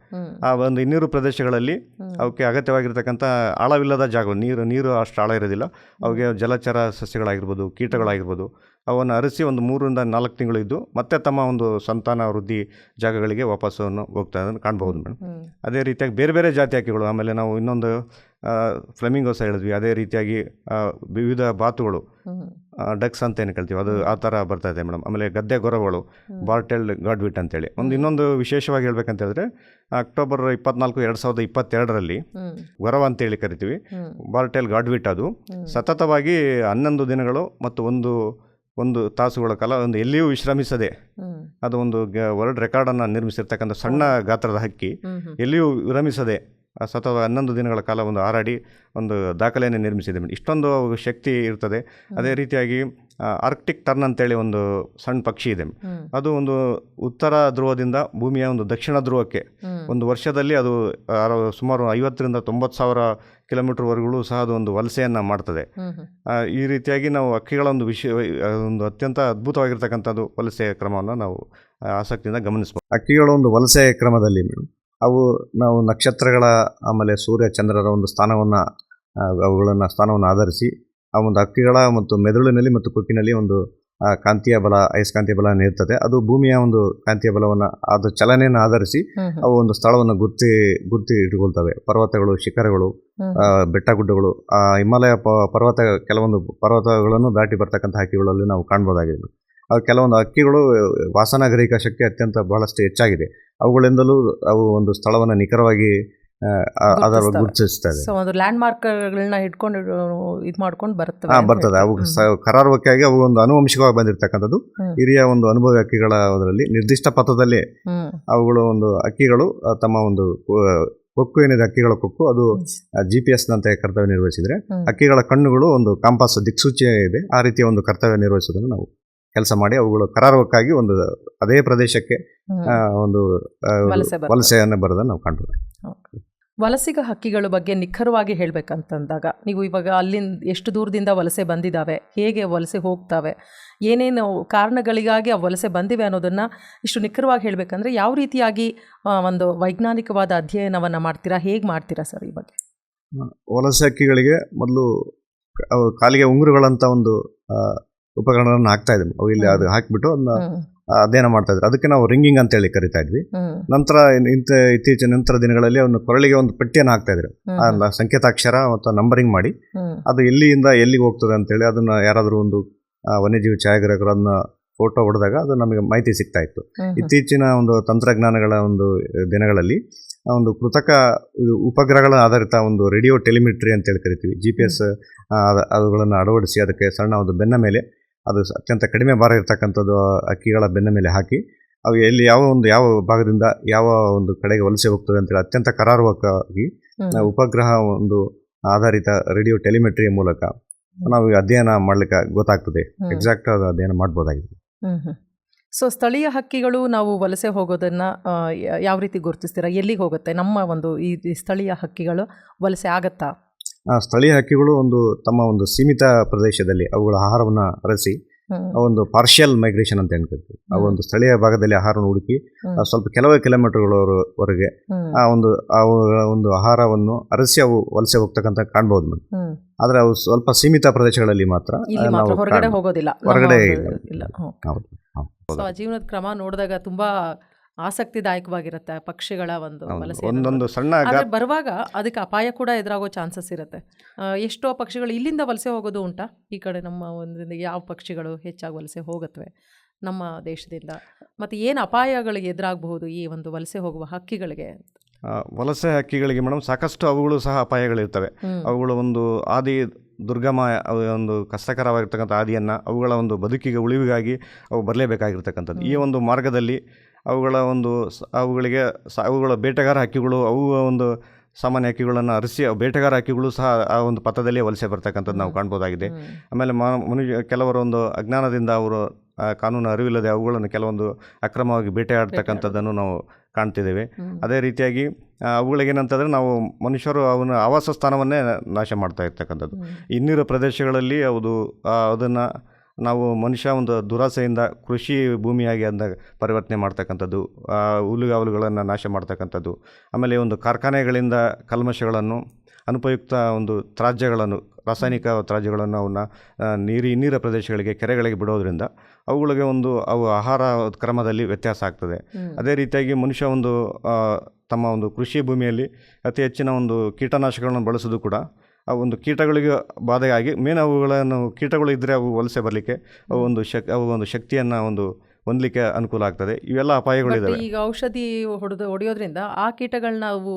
Speaker 2: ಆ ಒಂದು ಇನ್ನೀರು ಪ್ರದೇಶಗಳಲ್ಲಿ ಅವಕ್ಕೆ ಅಗತ್ಯವಾಗಿರ್ತಕ್ಕಂಥ ಆಳವಿಲ್ಲದ ಜಾಗಗಳು ನೀರು ನೀರು ಅಷ್ಟು ಆಳ ಇರೋದಿಲ್ಲ. ಅವಕ್ಕೆ ಜಲಚರ ಸಸ್ಯಗಳಾಗಿರ್ಬೋದು ಕೀಟಗಳಾಗಿರ್ಬೋದು ಅವನ್ನು ಅರಸಿ ಒಂದು ಮೂರರಿಂದ ನಾಲ್ಕು ತಿಂಗಳು ಇದ್ದು ಮತ್ತೆ ತಮ್ಮ ಒಂದು ಸಂತಾನ ವೃದ್ಧಿ ಜಾಗಗಳಿಗೆ ವಾಪಸ್ಸನ್ನು ಹೋಗ್ತಾ ಇರೋದನ್ನು ಕಾಣ್ಬೋದು ಮೇಡಮ್. ಅದೇ ರೀತಿಯಾಗಿ ಬೇರೆ ಬೇರೆ ಜಾತಿ ಹಕ್ಕಿಗಳು ಆಮೇಲೆ ನಾವು ಇನ್ನೊಂದು ಫ್ಲೆಮಿಂಗೋಸ್ ಹೇಳಿದ್ವಿ. ಅದೇ ರೀತಿಯಾಗಿ ವಿವಿಧ ಬಾತುಗಳು ಡಕ್ಸ್ ಅಂತ ಏನು ಕೇಳ್ತೀವಿ ಅದು ಆ ಥರ ಬರ್ತಾ ಇದೆ ಮೇಡಮ್. ಆಮೇಲೆ ಗದ್ದೆ ಗೊರಗಳು ಬಾರ್ಟೆಲ್ ಗಾಡ್ವಿಟ್ ಅಂತೇಳಿ ಒಂದು ಇನ್ನೊಂದು ವಿಶೇಷವಾಗಿ ಹೇಳ್ಬೇಕಂತ ಹೇಳಿದ್ರೆ ಅಕ್ಟೋಬರ್ ಇಪ್ಪತ್ನಾಲ್ಕು ಎರಡು ಸಾವಿರದ ಇಪ್ಪತ್ತೆರಡರಲ್ಲಿ ಗೊರವ ಅಂತೇಳಿ ಕರಿತೀವಿ. ಬಾರ್ಟೆಲ್ ಗಾಡ್ವಿಟ್ ಅದು. ಸತತವಾಗಿ ಹನ್ನೊಂದು ದಿನಗಳು ಮತ್ತು ಒಂದು ಒಂದು ತಾಸುಗಳ ಕಾಲ ಒಂದು ಎಲ್ಲಿಯೂ ವಿಶ್ರಮಿಸದೆ ಅದು ಒಂದು ವರ್ಲ್ಡ್ ರೆಕಾರ್ಡನ್ನು ನಿರ್ಮಿಸಿರ್ತಕ್ಕಂಥ ಸಣ್ಣ ಗಾತ್ರದ ಹಕ್ಕಿ ಎಲ್ಲಿಯೂ ವಿರಮಿಸದೆ ಸತತ ಹನ್ನೊಂದು ದಿನಗಳ ಕಾಲ ಒಂದು ಹಾರಾಡಿ ಒಂದು ದಾಖಲೆಯನ್ನು ನಿರ್ಮಿಸಿದೆ. ಮೇಡಮ್ ಇಷ್ಟೊಂದು ಶಕ್ತಿ ಇರ್ತದೆ. ಅದೇ ರೀತಿಯಾಗಿ ಆರ್ಕ್ಟಿಕ್ ಟರ್ನ್ ಅಂತೇಳಿ ಒಂದು ಸಣ್ಣ ಪಕ್ಷಿ ಇದೆ. ಅದು ಒಂದು ಉತ್ತರ ಧ್ರುವದಿಂದ ಭೂಮಿಯ ಒಂದು ದಕ್ಷಿಣ ಧ್ರುವಕ್ಕೆ ಒಂದು ವರ್ಷದಲ್ಲಿ ಅದು ಸುಮಾರು ಐವತ್ತರಿಂದ ತೊಂಬತ್ತು ಸಾವಿರ ಕಿಲೋಮೀಟರ್ವರೆಗೂ ಸಹ ಅದು ಒಂದು ವಲಸೆಯನ್ನು ಮಾಡ್ತದೆ. ಈ ರೀತಿಯಾಗಿ ನಾವು ಹಕ್ಕಿಗಳ ಒಂದು ವಿಷಯ ಒಂದು ಅತ್ಯಂತ ಅದ್ಭುತವಾಗಿರ್ತಕ್ಕಂಥದ್ದು ವಲಸೆ ಕ್ರಮವನ್ನು ನಾವು ಆಸಕ್ತಿಯಿಂದ ಗಮನಿಸ್ಬೋದು. ಹಕ್ಕಿಗಳ ಒಂದು ವಲಸೆ ಕ್ರಮದಲ್ಲಿ ಮೇಡಮ್ ಅವು ನಾವು ನಕ್ಷತ್ರಗಳ ಆಮೇಲೆ ಸೂರ್ಯ ಚಂದ್ರರ ಒಂದು ಸ್ಥಾನವನ್ನು ಅವುಗಳನ್ನು ಸ್ಥಾನವನ್ನು ಆಧರಿಸಿ ಆ ಒಂದು ಹಕ್ಕಿಗಳ ಮತ್ತು ಮೆದುಳಿನಲ್ಲಿ ಮತ್ತು ಕೊಕ್ಕಿನಲ್ಲಿ ಒಂದು ಕಾಂತಿಯ ಬಲ ಅಯಸ್ಕಾಂತೀಯ ಬಲ ಇರ್ತದೆ. ಅದು ಭೂಮಿಯ ಒಂದು ಕಾಂತಿಯ ಬಲವನ್ನು ಅದು ಚಲನೆಯನ್ನು ಆಧರಿಸಿ ಅವು ಒಂದು ಸ್ಥಳವನ್ನು ಗುರ್ತಿ ಗುರ್ತಿ ಇಟ್ಕೊಳ್ತವೆ. ಪರ್ವತಗಳು ಶಿಖರಗಳು ಆ, ಬೆಟ್ಟ ಗುಡ್ಡಗಳು ಆ ಹಿಮಾಲಯ ಪರ್ವತ ಕೆಲವೊಂದು ಪರ್ವತಗಳನ್ನು ದಾಟಿ ಬರ್ತಕ್ಕಂಥ ಹಕ್ಕಿಗಳಲ್ಲಿ ನಾವು ಕಾಣ್ಬೋದಾಗಿದೆ. ಕೆಲವೊಂದು ಹಕ್ಕಿಗಳು ವಾಸನಾ ಗ್ರಹಿಕ ಶಕ್ತಿ ಅತ್ಯಂತ ಬಹಳಷ್ಟು ಹೆಚ್ಚಾಗಿದೆ. ಅವುಗಳಿಂದಲೂ ಅವು ಒಂದು ಸ್ಥಳವನ್ನು ನಿಖರವಾಗಿ ಅದರ
Speaker 1: ಗುರ್ತಿಸ್ತವೆ. ಸೊ ಒಂದು ಲ್ಯಾಂಡ್ ಮಾರ್ಕ್ಗಳನ್ನ ಹಿಡ್ಕೊಂಡು ಇದು ಮಾಡ್ಕೊಂಡು ಬರ್ತವೆ
Speaker 2: ಹಾಂ ಬರ್ತದೆ. ಅವು ಕರಾರುವಕ್ಕಾಗಿ ಅವು ಒಂದು ಅನುವಂಶಿಕವಾಗಿ ಬಂದಿರತಕ್ಕಂಥದ್ದು. ಹಿರಿಯ ಒಂದು ಅನುಭವಿ ಹಕ್ಕಿಗಳ ಅದರಲ್ಲಿ ನಿರ್ದಿಷ್ಟ ಪಥದಲ್ಲಿ ಅವುಗಳು ಒಂದು ಹಕ್ಕಿಗಳು ತಮ್ಮ ಒಂದು ಕೊಕ್ಕು ಏನಿದೆ ಹಕ್ಕಿಗಳ ಕೊಕ್ಕು ಅದು ಜಿ ಪಿ ಎಸ್ ನಂತೆ ಕರ್ತವ್ಯ ನಿರ್ವಹಿಸಿದ್ರೆ. ಹಕ್ಕಿಗಳ ಕಣ್ಣುಗಳು ಒಂದು ಕಾಂಪಾಸ್ ದಿಕ್ಸೂಚಿ ಇದೆ. ಆ ರೀತಿಯ ಒಂದು ಕರ್ತವ್ಯ ನಿರ್ವಹಿಸೋದನ್ನು ನಾವು ಕೆಲಸ ಮಾಡಿ ಅವುಗಳು ಕರಾರುವಕ್ಕಾಗಿ ಒಂದು ಅದೇ ಪ್ರದೇಶಕ್ಕೆ ಒಂದು
Speaker 1: ವಲಸೆ
Speaker 2: ವಲಸೆಯನ್ನು ಬರೋದನ್ನು ನಾವು ಕಂಡು
Speaker 1: ವಲಸಿಗ ಹಕ್ಕಿಗಳ ಬಗ್ಗೆ ನಿಖರವಾಗಿ ಹೇಳಬೇಕಂತಂದಾಗ ನೀವು ಇವಾಗ ಅಲ್ಲಿಂದ ಎಷ್ಟು ದೂರದಿಂದ ವಲಸೆ ಬಂದಿದ್ದಾವೆ ಹೇಗೆ ವಲಸೆ ಹೋಗ್ತಾವೆ ಏನೇನು ಕಾರಣಗಳಿಗಾಗಿ ಆ ವಲಸೆ ಬಂದಿವೆ ಅನ್ನೋದನ್ನು ಇಷ್ಟು ನಿಖರವಾಗಿ ಹೇಳಬೇಕಂದ್ರೆ ಯಾವ ರೀತಿಯಾಗಿ ಒಂದು ವೈಜ್ಞಾನಿಕವಾದ ಅಧ್ಯಯನವನ್ನು ಮಾಡ್ತೀರಾ ಹೇಗೆ ಮಾಡ್ತೀರಾ ಸರ್ ಈ ಬಗ್ಗೆ?
Speaker 2: ವಲಸೆ ಹಕ್ಕಿಗಳಿಗೆ ಮೊದಲು ಕಾಲಿಗೆ ಉಂಗುರುಗಳಂಥ ಒಂದು ಉಪಕರಣಗಳನ್ನು ಹಾಕ್ತಾ ಇದ್ವಿ ಅವು ಇಲ್ಲಿ ಅದು ಹಾಕಿಬಿಟ್ಟು ಅದನ್ನ ಅಧ್ಯಯನ ಮಾಡ್ತಾ ಇದ್ರು ಅದಕ್ಕೆ ನಾವು ರಿಂಗಿಂಗ್ ಅಂತೇಳಿ ಕರಿತಾ ಇದ್ವಿ. ನಂತರ ಇಂಥ ಇತ್ತೀಚಿನ ನಂತರ ದಿನಗಳಲ್ಲಿ ಅವನು ಕೊರಳಿಗೆ ಒಂದು ಪಟ್ಟಿಯನ್ನು ಹಾಕ್ತಾ ಇದ್ರು ಅಲ್ಲ ಸಂಕೇತಾಕ್ಷರ ಮತ್ತು ನಂಬರಿಂಗ್ ಮಾಡಿ. ಅದು ಎಲ್ಲಿಯಿಂದ ಎಲ್ಲಿಗೆ ಹೋಗ್ತದೆ ಅಂತೇಳಿ ಅದನ್ನ ಯಾರಾದರೂ ಒಂದು ವನ್ಯಜೀವಿ ಛಾಯಾಗ್ರಹಗಳನ್ನ ಫೋಟೋ ಹೊಡೆದಾಗ ಅದು ನಮಗೆ ಮಾಹಿತಿ ಸಿಗ್ತಾ ಇತ್ತು. ಇತ್ತೀಚಿನ ಒಂದು ತಂತ್ರಜ್ಞಾನಗಳ ಒಂದು ದಿನಗಳಲ್ಲಿ ಆ ಒಂದು ಕೃತಕ ಉಪಗ್ರಹಗಳ ಆಧಾರಿತ ಒಂದು ರೇಡಿಯೋ ಟೆಲಿಮಿಟ್ರಿ ಅಂತೇಳಿ ಕರಿತೀವಿ. ಜಿ ಪಿ ಎಸ್ ಅವುಗಳನ್ನು ಅಳವಡಿಸಿ ಅದಕ್ಕೆ ಸಣ್ಣ ಒಂದು ಬೆನ್ನ ಮೇಲೆ ಅದು ಅತ್ಯಂತ ಕಡಿಮೆ ಭಾರ ಇರತಕ್ಕಂಥದ್ದು ಅಕ್ಕಿಗಳ ಬೆನ್ನ ಮೇಲೆ ಹಾಕಿ ಅವು ಎಲ್ಲಿ ಯಾವ ಒಂದು ಯಾವ ಭಾಗದಿಂದ ಯಾವ ಒಂದು ಕಡೆಗೆ ವಲಸೆ ಹೋಗ್ತದೆ ಅಂತೇಳಿ ಅತ್ಯಂತ ಕರಾರುವಕ್ಕಾಗಿ ಉಪಗ್ರಹ ಒಂದು ಆಧಾರಿತ ರೇಡಿಯೋ ಟೆಲಿಮೆಟ್ರಿಯ ಮೂಲಕ ನಾವು ಅಧ್ಯಯನ ಮಾಡ್ಲಿಕ್ಕೆ ಗೊತ್ತಾಗ್ತದೆ. ಎಕ್ಸಾಕ್ಟ್ ಆದ ಅಧ್ಯಯನ ಮಾಡ್ಬೋದಾಗಿದೆ.
Speaker 1: ಸೊ ಸ್ಥಳೀಯ ಹಕ್ಕಿಗಳು ನಾವು ವಲಸೆ ಹೋಗೋದನ್ನು ಯಾವ ರೀತಿ ಗುರುತಿಸ್ತೀರಾ? ಎಲ್ಲಿಗೆ ಹೋಗುತ್ತೆ? ನಮ್ಮ ಒಂದು ಈ ಸ್ಥಳೀಯ ಹಕ್ಕಿಗಳು ವಲಸೆ ಆಗತ್ತಾ?
Speaker 2: ಸ್ಥಳೀಯ ಹಕ್ಕಿಗಳು ಒಂದು ತಮ್ಮ ಒಂದು ಸೀಮಿತ ಪ್ರದೇಶದಲ್ಲಿ ಅವುಗಳ ಆಹಾರವನ್ನು ಅರಸಿ ಒಂದು ಪಾರ್ಷಿಯಲ್ ಮೈಗ್ರೇಷನ್ ಅಂತ ಹೇಳ್ಕೊಳ್ತೀವಿ. ಆ ಒಂದು ಸ್ಥಳೀಯ ಭಾಗದಲ್ಲಿ ಆಹಾರವನ್ನು ಹುಡುಕಿ ಸ್ವಲ್ಪ ಕೆಲವೇ ಕಿಲೋಮೀಟರ್ಗಳವರೆಗೆ. ಆ ಒಂದು ಅವುಗಳ ಒಂದು ಆಹಾರವನ್ನು ಅರಸಿ ಅವು ವಲಸೆ ಹೋಗ್ತಕ್ಕಂಥ ಕಾಣ್ಬೋದು ಮೇಡಮ್ ಆದರೆ ಅವು ಸ್ವಲ್ಪ ಸೀಮಿತ ಪ್ರದೇಶಗಳಲ್ಲಿ ಮಾತ್ರ ನಾವು
Speaker 1: ಹೊರಗಡೆ. ಹೋಗೋದಿಲ್ಲ.
Speaker 2: ಹೊರಗಡೆ.
Speaker 1: ಜೀವನದ ಕ್ರಮ ನೋಡಿದಾಗ ತುಂಬಾ ಆಸಕ್ತಿದಾಯಕವಾಗಿರುತ್ತೆ ಪಕ್ಷಿಗಳ ಒಂದು ವಲಸೆ
Speaker 2: ಒಂದೊಂದು ಸಣ್ಣ
Speaker 1: ಬರುವಾಗ ಅದಕ್ಕೆ ಅಪಾಯ ಕೂಡ ಎದುರಾಗೋ ಚಾನ್ಸಸ್ ಇರುತ್ತೆ. ಎಷ್ಟೋ ಪಕ್ಷಿಗಳು ಇಲ್ಲಿಂದ ವಲಸೆ ಹೋಗೋದು ಉಂಟಾ? ಈ ಕಡೆ ನಮ್ಮ ಒಂದರಿಂದ ಯಾವ ಪಕ್ಷಿಗಳು ಹೆಚ್ಚಾಗಿ ವಲಸೆ ಹೋಗುತ್ತವೆ ನಮ್ಮ ದೇಶದಿಂದ. ಮತ್ತು ಏನು ಅಪಾಯಗಳಿಗೆ ಎದುರಾಗಬಹುದು ಈ ಒಂದು ವಲಸೆ ಹೋಗುವ ಹಕ್ಕಿಗಳಿಗೆ?
Speaker 2: ವಲಸೆ ಹಕ್ಕಿಗಳಿಗೆ ಮೇಡಮ್ ಸಾಕಷ್ಟು ಅವುಗಳು ಸಹ ಅಪಾಯಗಳಿರ್ತವೆ. ಅವುಗಳು ಒಂದು ಆದಿ ದುರ್ಗಮ ಒಂದು ಕಷ್ಟಕರವಾಗಿರ್ತಕ್ಕಂಥ ಆದಿಯನ್ನು ಅವುಗಳ ಒಂದು ಬದುಕಿಗೆ ಉಳಿವಿಗಾಗಿ ಅವು ಬರಲೇಬೇಕಾಗಿರ್ತಕ್ಕಂಥದ್ದು. ಈ ಒಂದು ಮಾರ್ಗದಲ್ಲಿ ಅವುಗಳ ಒಂದು ಸ- ಅವುಗಳಿಗೆ ಸ- ಅವುಗಳ ಬೇಟೆಗಾರ ಹಕ್ಕಿಗಳು ಅವು ಒಂದು ಸಾಮಾನ್ಯ ಹಕ್ಕಿಗಳನ್ನು ಅರಸಿ ಬೇಟೆಗಾರ ಹಕ್ಕಿಗಳು ಸಹ ಆ ಒಂದು ಪಥದಲ್ಲಿ ವಲಸೆ ಬರ್ತಕ್ಕಂಥದ್ದು ನಾವು ಕಾಣ್ಬೋದಾಗಿದೆ. ಆಮೇಲೆ ಮನು ಮನುಷ್ಯ ಕೆಲವರು ಒಂದು ಅಜ್ಞಾನದಿಂದ ಅವರು ಕಾನೂನು ಅರಿವಿಲ್ಲದೆ ಅವುಗಳನ್ನು ಕೆಲವೊಂದು ಅಕ್ರಮವಾಗಿ ಬೇಟೆಯಾಡ್ತಕ್ಕಂಥದ್ದನ್ನು ನಾವು ಕಾಣ್ತಿದ್ದೇವೆ. ಅದೇ ರೀತಿಯಾಗಿ ಅವುಗಳಿಗೇನಂತಂದರೆ ನಾವು ಮನುಷ್ಯರು ಅವನ ಆವಾಸ ಸ್ಥಾನವನ್ನೇ ನಾಶ ಮಾಡ್ತಾ ಇರ್ತಕ್ಕಂಥದ್ದು. ಇನ್ನಿರೋ ಪ್ರದೇಶಗಳಲ್ಲಿ ಅದು ಅದನ್ನು ನಾವು ಮನುಷ್ಯ ಒಂದು ದುರಾಸೆಯಿಂದ ಕೃಷಿ ಭೂಮಿಯಾಗಿ ಅಂದ ಪರಿವರ್ತನೆ ಮಾಡ್ತಕ್ಕಂಥದ್ದು ಹುಲ್ಲುಗಾವಲುಗಳನ್ನು ನಾಶ ಮಾಡ್ತಕ್ಕಂಥದ್ದು ಆಮೇಲೆ ಒಂದು ಕಾರ್ಖಾನೆಗಳಿಂದ ಕಲ್ಮಶಗಳನ್ನು ಅನುಪಯುಕ್ತ ಒಂದು ತ್ಯಾಜ್ಯಗಳನ್ನು ರಾಸಾಯನಿಕ ತ್ಯಾಜ್ಯಗಳನ್ನು ಅವನ್ನ ನೀರಿ ನೀರ ಪ್ರದೇಶಗಳಿಗೆ ಕೆರೆಗಳಿಗೆ ಬಿಡೋದ್ರಿಂದ ಅವುಗಳಿಗೆ ಒಂದು ಅವು ಆಹಾರ ಕ್ರಮದಲ್ಲಿ ವ್ಯತ್ಯಾಸ ಆಗ್ತದೆ. ಅದೇ ರೀತಿಯಾಗಿ ಮನುಷ್ಯ ಒಂದು ತಮ್ಮ ಒಂದು ಕೃಷಿ ಭೂಮಿಯಲ್ಲಿ ಅತಿ ಹೆಚ್ಚಿನ ಒಂದು ಕೀಟನಾಶಕಗಳನ್ನು ಬಳಸೋದು ಕೂಡ ಆ ಒಂದು ಕೀಟಗಳಿಗೆ ಬಾಧೆಯಾಗಿ ಮೇನ್ ಅವುಗಳನ್ನು ಕೀಟಗಳು ಇದ್ದರೆ ಅವು ವಲಸೆ ಬರಲಿಕ್ಕೆ ಅವು ಒಂದು ಶಕ್ ಅವು ಒಂದು ಶಕ್ತಿಯನ್ನು ಒಂದು ಹೊಂದಲಿಕ್ಕೆ ಅನುಕೂಲ ಆಗ್ತದೆ. ಇವೆಲ್ಲ ಅಪಾಯಗಳಿದ್ದಾವೆ
Speaker 1: ಈಗ ಔಷಧಿ ಹೊಡೆದು ಹೊಡೆಯೋದ್ರಿಂದ ಆ ಕೀಟಗಳನ್ನ ಅವು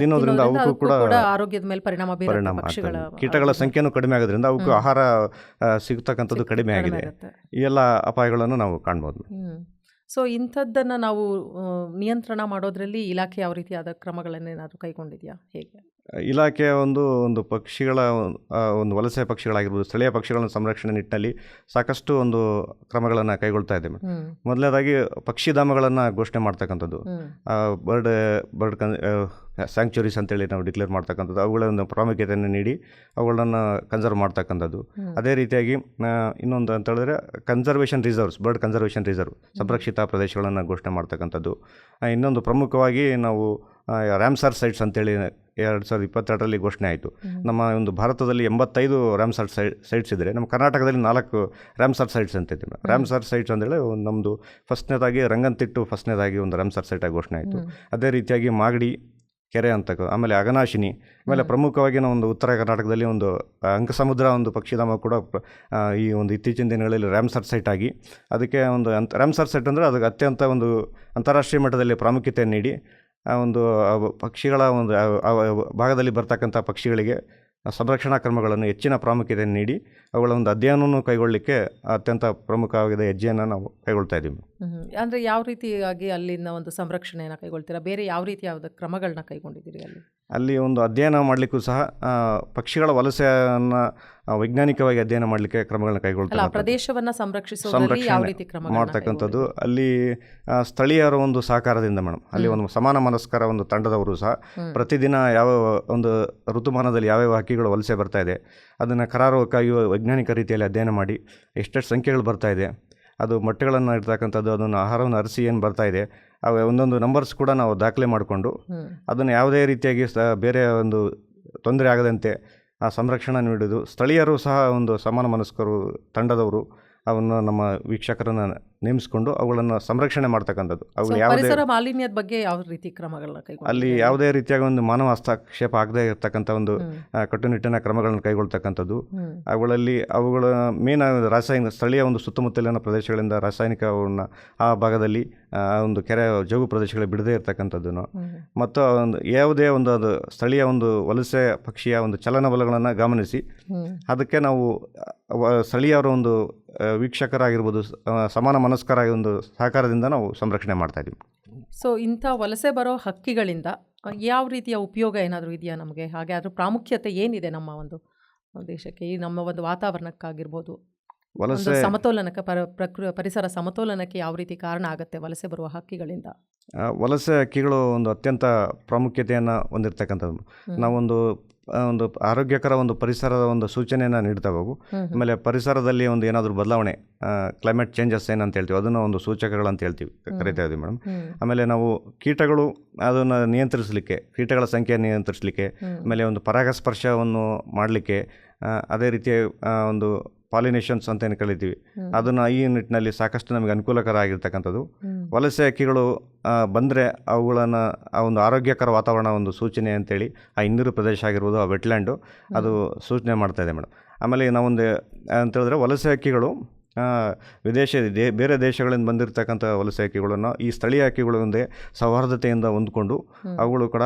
Speaker 2: ತಿನ್ನೋದ್ರಿಂದ ಅವಕ್ಕೂ ಕೂಡ
Speaker 1: ಆರೋಗ್ಯದ ಮೇಲೆ ಪರಿಣಾಮ
Speaker 2: ಪರಿಣಾಮ ಕೀಟಗಳ
Speaker 1: ಸಂಖ್ಯೆಯೂ
Speaker 2: ಸಂಖ್ಯೆನೂ ಕಡಿಮೆ ಆಗೋದ್ರಿಂದ ಅವಕ್ಕೂ ಆಹಾರ ಸಿಗ್ತಕ್ಕಂಥದ್ದು ಕಡಿಮೆ ಆಗಿದೆ. ಈ ಎಲ್ಲ ಅಪಾಯಗಳನ್ನು ನಾವು ಕಾಣ್ಬೋದು.
Speaker 1: ಸೊ ಇಂಥದ್ದನ್ನು ನಾವು ನಿಯಂತ್ರಣ ಮಾಡೋದ್ರಲ್ಲಿ ಇಲಾಖೆ ಯಾವ ರೀತಿಯಾದ ಕ್ರಮಗಳನ್ನೇನಾದರೂ ಕೈಗೊಂಡಿದೆಯಾ? ಹೇಗೆ?
Speaker 2: ಇಲಾಖೆಯ ಒಂದು ಒಂದು ಪಕ್ಷಿಗಳ ಒಂದು ವಲಸೆ ಪಕ್ಷಿಗಳಾಗಿರ್ಬೋದು ಸ್ಥಳೀಯ ಪಕ್ಷಿಗಳನ್ನು ಸಂರಕ್ಷಣೆ ನಿಟ್ಟಿನಲ್ಲಿ ಸಾಕಷ್ಟು ಒಂದು ಕ್ರಮಗಳನ್ನು ಕೈಗೊಳ್ತಾ ಇದ್ದೇವೆ ಮೊದಲನೇದಾಗಿ ಪಕ್ಷಿಧಾಮಗಳನ್ನು ಘೋಷಣೆ ಮಾಡ್ತಕ್ಕಂಥದ್ದು. ಬರ್ಡ್ ಬರ್ಡ್ ಕನ್ ಸ್ಯಾಂಕ್ಚುರೀಸ್ ಅಂತೇಳಿ ನಾವು ಡಿಕ್ಲೇರ್ ಮಾಡ್ತಕ್ಕಂಥದ್ದು ಅವುಗಳ ಒಂದು ಪ್ರಾಮುಖ್ಯತೆಯನ್ನು ನೀಡಿ ಅವುಗಳನ್ನು ಕನ್ಸರ್ವ್ ಮಾಡ್ತಕ್ಕಂಥದ್ದು. ಅದೇ ರೀತಿಯಾಗಿ ಇನ್ನೊಂದು ಅಂತ ಹೇಳಿದ್ರೆ conservation reserves bird conservation reserve ಸಂರಕ್ಷಿತ ಪ್ರದೇಶಗಳನ್ನು ಘೋಷಣೆ ಮಾಡ್ತಕ್ಕಂಥದ್ದು. ಇನ್ನೊಂದು ಪ್ರಮುಖವಾಗಿ ನಾವು ರ್ಯಾಮ್ಸಾರ್ ಸೈಟ್ಸ್ ಅಂತೇಳಿ ಎರಡು ಸಾವಿರದ ಇಪ್ಪತ್ತೆರಡರಲ್ಲಿ ಘೋಷಣೆ ಆಯಿತು. ನಮ್ಮ ಒಂದು ಭಾರತದಲ್ಲಿ ಎಂಬತ್ತೈದು ರ್ಯಾಮ್ಸಾರ್ ಸೈ ಸೈಟ್ಸ್ ಇದ್ದರೆ ನಮ್ಮ ಕರ್ನಾಟಕದಲ್ಲಿ ನಾಲ್ಕು ರ್ಯಾಮ್ಸರ್ ಸೈಟ್ಸ್ ಅಂತ ಇದ್ದೀವಿ ರ್ಯಾಮ್ಸಾರ್ ಸೈಟ್ಸ್ ಅಂತೇಳಿ ನಮ್ಮದು ಫಸ್ಟ್ನೇದಾಗಿ ರಂಗಂತಿಟ್ಟು ಫಸ್ಟ್ನೇದಾಗಿ ಒಂದು ರ್ಯಾಮ್ಸಾರ್ ಸೈಟಾಗಿ ಘೋಷಣೆ ಆಯಿತು. ಅದೇ ರೀತಿಯಾಗಿ ಮಾಗಡಿ ಕೆರೆ ಅಂತ ಆಮೇಲೆ ಅಗನಾಶಿನಿ ಆಮೇಲೆ ಪ್ರಮುಖವಾಗಿ ನಾವು ಒಂದು ಉತ್ತರ ಕರ್ನಾಟಕದಲ್ಲಿ ಒಂದು ಅಂಕಸಮುದ್ರ ಒಂದು ಪಕ್ಷಿಧಾಮ ಕೂಡ ಈ ಒಂದು ಇತ್ತೀಚಿನ ದಿನಗಳಲ್ಲಿ ರ್ಯಾಮ್ಸರ್ ಸೈಟ್ ಆಗಿ ಅದಕ್ಕೆ ಒಂದು ಅಂತ ರ್ಯಾಮ್ಸರ್ ಸೈಟ್ ಅಂದರೆ ಅದಕ್ಕೆ ಅತ್ಯಂತ ಒಂದು ಅಂತಾರಾಷ್ಟ್ರೀಯ ಮಟ್ಟದಲ್ಲಿ ಪ್ರಾಮುಖ್ಯತೆ ನೀಡಿ ಆ ಒಂದು ಪಕ್ಷಿಗಳ ಒಂದು ಭಾಗದಲ್ಲಿ ಬರ್ತಕ್ಕಂಥ ಪಕ್ಷಿಗಳಿಗೆ ಸಂರಕ್ಷಣಾ ಕ್ರಮಗಳನ್ನು ಹೆಚ್ಚಿನ ಪ್ರಾಮುಖ್ಯತೆ ನೀಡಿ ಅವುಗಳ ಒಂದು ಅಧ್ಯಯನವನ್ನು ಕೈಗೊಳ್ಳಲಿಕ್ಕೆ ಅತ್ಯಂತ ಪ್ರಮುಖವಾಗಿದೆ ಹೆಜ್ಜೆಯನ್ನು ನಾವು ಕೈಗೊಳ್ತಾ ಇದ್ದೀವಿ.
Speaker 1: ಅಂದರೆ ಯಾವ ರೀತಿಯಾಗಿ ಅಲ್ಲಿನ ಒಂದು ಸಂರಕ್ಷಣೆಯನ್ನು ಕೈಗೊಳ್ತೀರಾ? ಬೇರೆ ಯಾವ ರೀತಿಯಾದ ಕ್ರಮಗಳನ್ನ ಕೈಗೊಂಡಿದ್ದೀರಿ ಅಲ್ಲಿ?
Speaker 2: ಅಲ್ಲಿ ಒಂದು ಅಧ್ಯಯನ ಮಾಡಲಿಕ್ಕೂ ಸಹ ಪಕ್ಷಿಗಳ ವಲಸೆಯನ್ನು ವೈಜ್ಞಾನಿಕವಾಗಿ ಅಧ್ಯಯನ ಮಾಡಲಿಕ್ಕೆ ಕ್ರಮಗಳನ್ನ ಕೈಗೊಳ್ತಾರೆ
Speaker 1: ಪ್ರದೇಶವನ್ನ ಸಂರಕ್ಷಿಸುವ
Speaker 2: ಮಾಡ್ತಕ್ಕಂಥದ್ದು. ಅಲ್ಲಿ ಸ್ಥಳೀಯರ ಒಂದು ಸಹಕಾರದಿಂದ ಮೇಡಮ್. ಅಲ್ಲಿ ಒಂದು ಸಮಾನ ಮನಸ್ಕರ ಒಂದು ತಂಡದವರು ಸಹ ಪ್ರತಿದಿನ ಯಾವ ಒಂದು ಋತುಮಾನದಲ್ಲಿ ಯಾವ್ಯಾವ ಹಕ್ಕಿಗಳು ವಲಸೆ ಬರ್ತಾ ಇದೆ ಅದನ್ನು ಕರಾರುವಕ್ಕಾಗಿ ವೈಜ್ಞಾನಿಕ ರೀತಿಯಲ್ಲಿ ಅಧ್ಯಯನ ಮಾಡಿ ಎಷ್ಟೆಷ್ಟು ಸಂಖ್ಯೆಗಳು ಬರ್ತಾ ಇದೆ ಅದು ಮೊಟ್ಟೆಗಳನ್ನು ಇರ್ತಕ್ಕಂಥದ್ದು ಅದನ್ನು ಆಹಾರವನ್ನು ಅರಿಸಿ ಏನು ಬರ್ತಾ ಇದೆ ಒಂದೊಂದು ನಂಬರ್ಸ್ ಕೂಡ ನಾವು ದಾಖಲೆ ಮಾಡಿಕೊಂಡು ಅದನ್ನು ಯಾವುದೇ ರೀತಿಯಾಗಿ ಸ ಬೇರೆ ಒಂದು ತೊಂದರೆ ಆಗದಂತೆ ಆ ಸಂರಕ್ಷಣೆ ನೀಡೋದು. ಸ್ಥಳೀಯರು ಸಹ ಒಂದು ಸಮಾನ ಮನಸ್ಕರು ತಂಡದವರು ಅವನ್ನು ನಮ್ಮ ವೀಕ್ಷಕರನ್ನು ನೇಮಿಸಿಕೊಂಡು ಅವುಗಳನ್ನು ಸಂರಕ್ಷಣೆ ಮಾಡ್ತಕ್ಕಂಥದ್ದು. ಅವು ಯಾವುದೇ
Speaker 1: ಮಾಲಿನ್ಯದ ಬಗ್ಗೆ ಯಾವ ರೀತಿ ಕ್ರಮಗಳನ್ನ
Speaker 2: ಅಲ್ಲಿ ಯಾವುದೇ ರೀತಿಯಾಗಿ ಒಂದು ಮಾನವ ಹಸ್ತಕ್ಷೇಪ ಆಗದೇ ಇರತಕ್ಕಂಥ ಒಂದು ಕಟ್ಟುನಿಟ್ಟಿನ ಕ್ರಮಗಳನ್ನು ಕೈಗೊಳ್ತಕ್ಕಂಥದ್ದು. ಅವುಗಳಲ್ಲಿ ಅವುಗಳ ಮೇನ್ ರಾಸಾಯನಿಕ ಸ್ಥಳೀಯ ಒಂದು ಸುತ್ತಮುತ್ತಲಿನ ಪ್ರದೇಶಗಳಿಂದ ರಾಸಾಯನಿಕವನ್ನ ಆ ಭಾಗದಲ್ಲಿ ಆ ಒಂದು ಕೆರೆ ಜೋಗು ಪ್ರದೇಶಗಳಿಗೆ ಬಿಡದೇ ಇರತಕ್ಕಂಥದ್ದನ್ನು. ಮತ್ತು ಒಂದು ಯಾವುದೇ ಒಂದು ಅದು ಸ್ಥಳೀಯ ಒಂದು ವಲಸೆ ಪಕ್ಷಿಯ ಒಂದು ಚಲನವಲಗಳನ್ನು ಗಮನಿಸಿ ಅದಕ್ಕೆ ನಾವು ಸ್ಥಳೀಯವರ ಸ್ಥಳೀಯರ ಒಂದು ವೀಕ್ಷಕರಾಗಿರ್ಬೋದು ಸಮಾನ ಮನಸ್ಕರಾಗಿ ಒಂದು ಸಹಕಾರದಿಂದ ನಾವು ಸಂರಕ್ಷಣೆ ಮಾಡ್ತಾ ಇದ್ದೀವಿ.
Speaker 1: ಸೊ ಇಂಥ ವಲಸೆ ಬರೋ ಹಕ್ಕಿಗಳಿಂದ ಯಾವ ರೀತಿಯ ಉಪಯೋಗ ಏನಾದರೂ ಇದೆಯಾ ನಮಗೆ? ಹಾಗೆ ಅದರ ಪ್ರಾಮುಖ್ಯತೆ ಏನಿದೆ ನಮ್ಮ ಒಂದು ದೇಶಕ್ಕೆ? ಈ ನಮ್ಮ ಒಂದು ವಾತಾವರಣಕ್ಕಾಗಿರ್ಬೋದು
Speaker 2: ವಲಸೆ
Speaker 1: ಸಮತೋಲನಕ್ಕೆ ಪರ ಪ್ರಕೃ ಪರಿಸರ ಸಮತೋಲನಕ್ಕೆ ಯಾವ ರೀತಿ ಕಾರಣ ಆಗುತ್ತೆ ವಲಸೆ ಬರುವ ಹಕ್ಕಿಗಳಿಂದ?
Speaker 2: ವಲಸೆ ಹಕ್ಕಿಗಳು ಒಂದು ಅತ್ಯಂತ ಪ್ರಾಮುಖ್ಯತೆಯನ್ನು ಹೊಂದಿರತಕ್ಕಂಥದ್ದು. ನಾವೊಂದು ಒಂದು ಆರೋಗ್ಯಕರ ಒಂದು ಪರಿಸರದ ಒಂದು ಸೂಚನೆಯನ್ನು
Speaker 1: ನೀಡ್ತಾ ಹೋಗು.
Speaker 2: ಆಮೇಲೆ ಪರಿಸರದಲ್ಲಿ ಒಂದು ಏನಾದರೂ ಬದಲಾವಣೆ ಕ್ಲೈಮೇಟ್ ಚೇಂಜಸ್ ಏನಂತ ಹೇಳ್ತೀವಿ ಅದನ್ನು ಒಂದು ಸೂಚಕಗಳು ಅಂತ ಹೇಳ್ತೀವಿ ಕರಿತಾ ಇದ್ದೀವಿ ಮೇಡಮ್ ಆಮೇಲೆ ನಾವು ಕೀಟಗಳು ಅದನ್ನು ನಿಯಂತ್ರಿಸಲಿಕ್ಕೆ ಕೀಟಗಳ ಸಂಖ್ಯೆ ನಿಯಂತ್ರಿಸಲಿಕ್ಕೆ. ಆಮೇಲೆ ಒಂದು ಪರಾಗಸ್ಪರ್ಶವನ್ನು ಮಾಡಲಿಕ್ಕೆ ಅದೇ ರೀತಿಯ ಒಂದು ಪಾಲಿನೇಷನ್ಸ್ ಅಂತ ಏನು ಕರಿತೀವಿ. ಅದನ್ನು ಈ ನಿಟ್ಟಿನಲ್ಲಿ ಸಾಕಷ್ಟು ನಮಗೆ ಅನುಕೂಲಕರ ಆಗಿರ್ತಕ್ಕಂಥದ್ದು ವಲಸೆ ಹಕ್ಕಿಗಳು ಬಂದರೆ ಅವುಗಳನ್ನು ಆ ಒಂದು ಆರೋಗ್ಯಕರ ವಾತಾವರಣ ಒಂದು ಸೂಚನೆ ಅಂತೇಳಿ ಆ ಇನ್ನೂರು ಪ್ರದೇಶ ಆಗಿರ್ಬೋದು ಆ ವೆಟ್ಲ್ಯಾಂಡು ಅದು ಸೂಚನೆ ಮಾಡ್ತಾಯಿದೆ ಇದೆ ಮೇಡಮ್. ಆಮೇಲೆ ನಾವೊಂದು ಅಂತ ಹೇಳಿದ್ರೆ ವಲಸೆ ಹಕ್ಕಿಗಳು ವಿದೇಶ ದೇ ಬೇರೆ ದೇಶಗಳಿಂದ ಬಂದಿರತಕ್ಕಂಥ ವಲಸೆ ಹಕ್ಕಿಗಳನ್ನು ಈ ಸ್ಥಳೀಯ ಹಕ್ಕಿಗಳು ಒಂದೇ ಸೌಹಾರ್ದತೆಯಿಂದ ಹೊಂದ್ಕೊಂಡು ಅವುಗಳು ಕೂಡ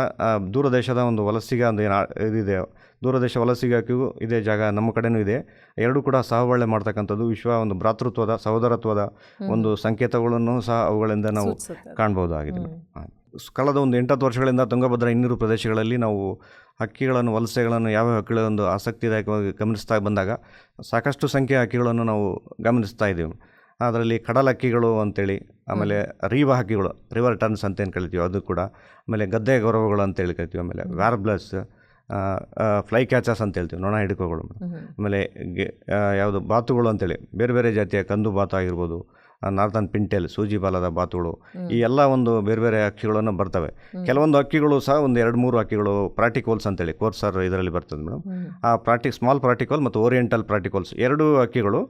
Speaker 2: ದೂರ ದೇಶದ ಒಂದು ವಲಸಿಗ ಒಂದು ಏನು ಇದಿದೆ. ದೂರ ದೇಶ ವಲಸಿಗ ಹಕ್ಕಿಗೂ ಇದೇ ಜಾಗ ನಮ್ಮ ಕಡೆನೂ ಇದೆ. ಎರಡೂ ಕೂಡ ಸಹಬಾಳ್ವೆ ಮಾಡ್ತಕ್ಕಂಥದ್ದು ವಿಶ್ವ ಒಂದು ಭ್ರಾತೃತ್ವದ ಸಹೋದರತ್ವದ ಒಂದು ಸಂಕೇತಗಳನ್ನು ಸಹ ಅವುಗಳಿಂದ ನಾವು. ಕಾಣ್ಬೋದಾಗಿದೆ. ಕಳೆದ ಒಂದು ಎಂಟತ್ತು ವರ್ಷಗಳಿಂದ ತುಂಗಭದ್ರಾ ಇನ್ನೂರು ಪ್ರದೇಶಗಳಲ್ಲಿ ನಾವು ಹಕ್ಕಿಗಳನ್ನು ವಲಸೆಗಳನ್ನು ಯಾವ ಹಕ್ಕಿಗಳ ಒಂದು ಆಸಕ್ತಿದಾಯಕವಾಗಿ ಗಮನಿಸ್ತಾ ಬಂದಾಗ ಸಾಕಷ್ಟು ಸಂಖ್ಯೆಯ ಹಕ್ಕಿಗಳನ್ನು ನಾವು ಗಮನಿಸ್ತಾ ಇದ್ದೀವಿ. ಅದರಲ್ಲಿ ಕಡಲ ಹಕ್ಕಿಗಳು ಅಂತೇಳಿ ಆಮೇಲೆ ರೀವ ಹಕ್ಕಿಗಳು ರಿವರ್ ಟರ್ನ್ಸ್ ಅಂತ ಏನು ಕರಿತೀವಿ ಅದು ಕೂಡ ಆಮೇಲೆ ಗದ್ದೆ ಗೌರವಗಳು ಅಂತೇಳಿ ಕರಿತೀವಿ ಆಮೇಲೆ ವ್ಯಾರ್ಬ್ಲಸ್ ಫ್ಲೈ ಕ್ಯಾಚಸ್ ಅಂತ ಹೇಳ್ತೀವಿ ನೊಣ ಹಿಡ್ಕೋಗಳು. ಆಮೇಲೆ ಯಾವುದು ಬಾತುಗಳು ಅಂತೇಳಿ ಬೇರೆ ಬೇರೆ ಜಾತಿಯ ಕಂದು ಬಾತು ಆಗಿರ್ಬೋದು ನಾರ್ತನ್ ಪಿಂಟೆಲ್ ಸೂಜಿ ಬಾಲದ ಬಾತುಗಳು ಈ ಎಲ್ಲ ಒಂದು ಬೇರೆ ಬೇರೆ ಹಕ್ಕಿಗಳನ್ನು ಬರ್ತವೆ. ಕೆಲವೊಂದು ಹಕ್ಕಿಗಳು ಸಹ ಒಂದು ಎರಡು ಮೂರು ಹಕ್ಕಿಗಳು ಪ್ರಾಟಿಕೋಲ್ಸ್ ಅಂತೇಳಿ ಕೋರ್ಸರ್ ಇದರಲ್ಲಿ ಬರ್ತದೆ ಮೇಡಮ್. ಆ ಪ್ರಾಟಿಕ್ ಸ್ಮಾಲ್ ಪ್ರಾಟಿಕೋಲ್ ಮತ್ತು ಓರಿಯೆಂಟಲ್ ಪ್ರಾಟಿಕೋಲ್ಸ್ ಎರಡು ಹಕ್ಕಿಗಳು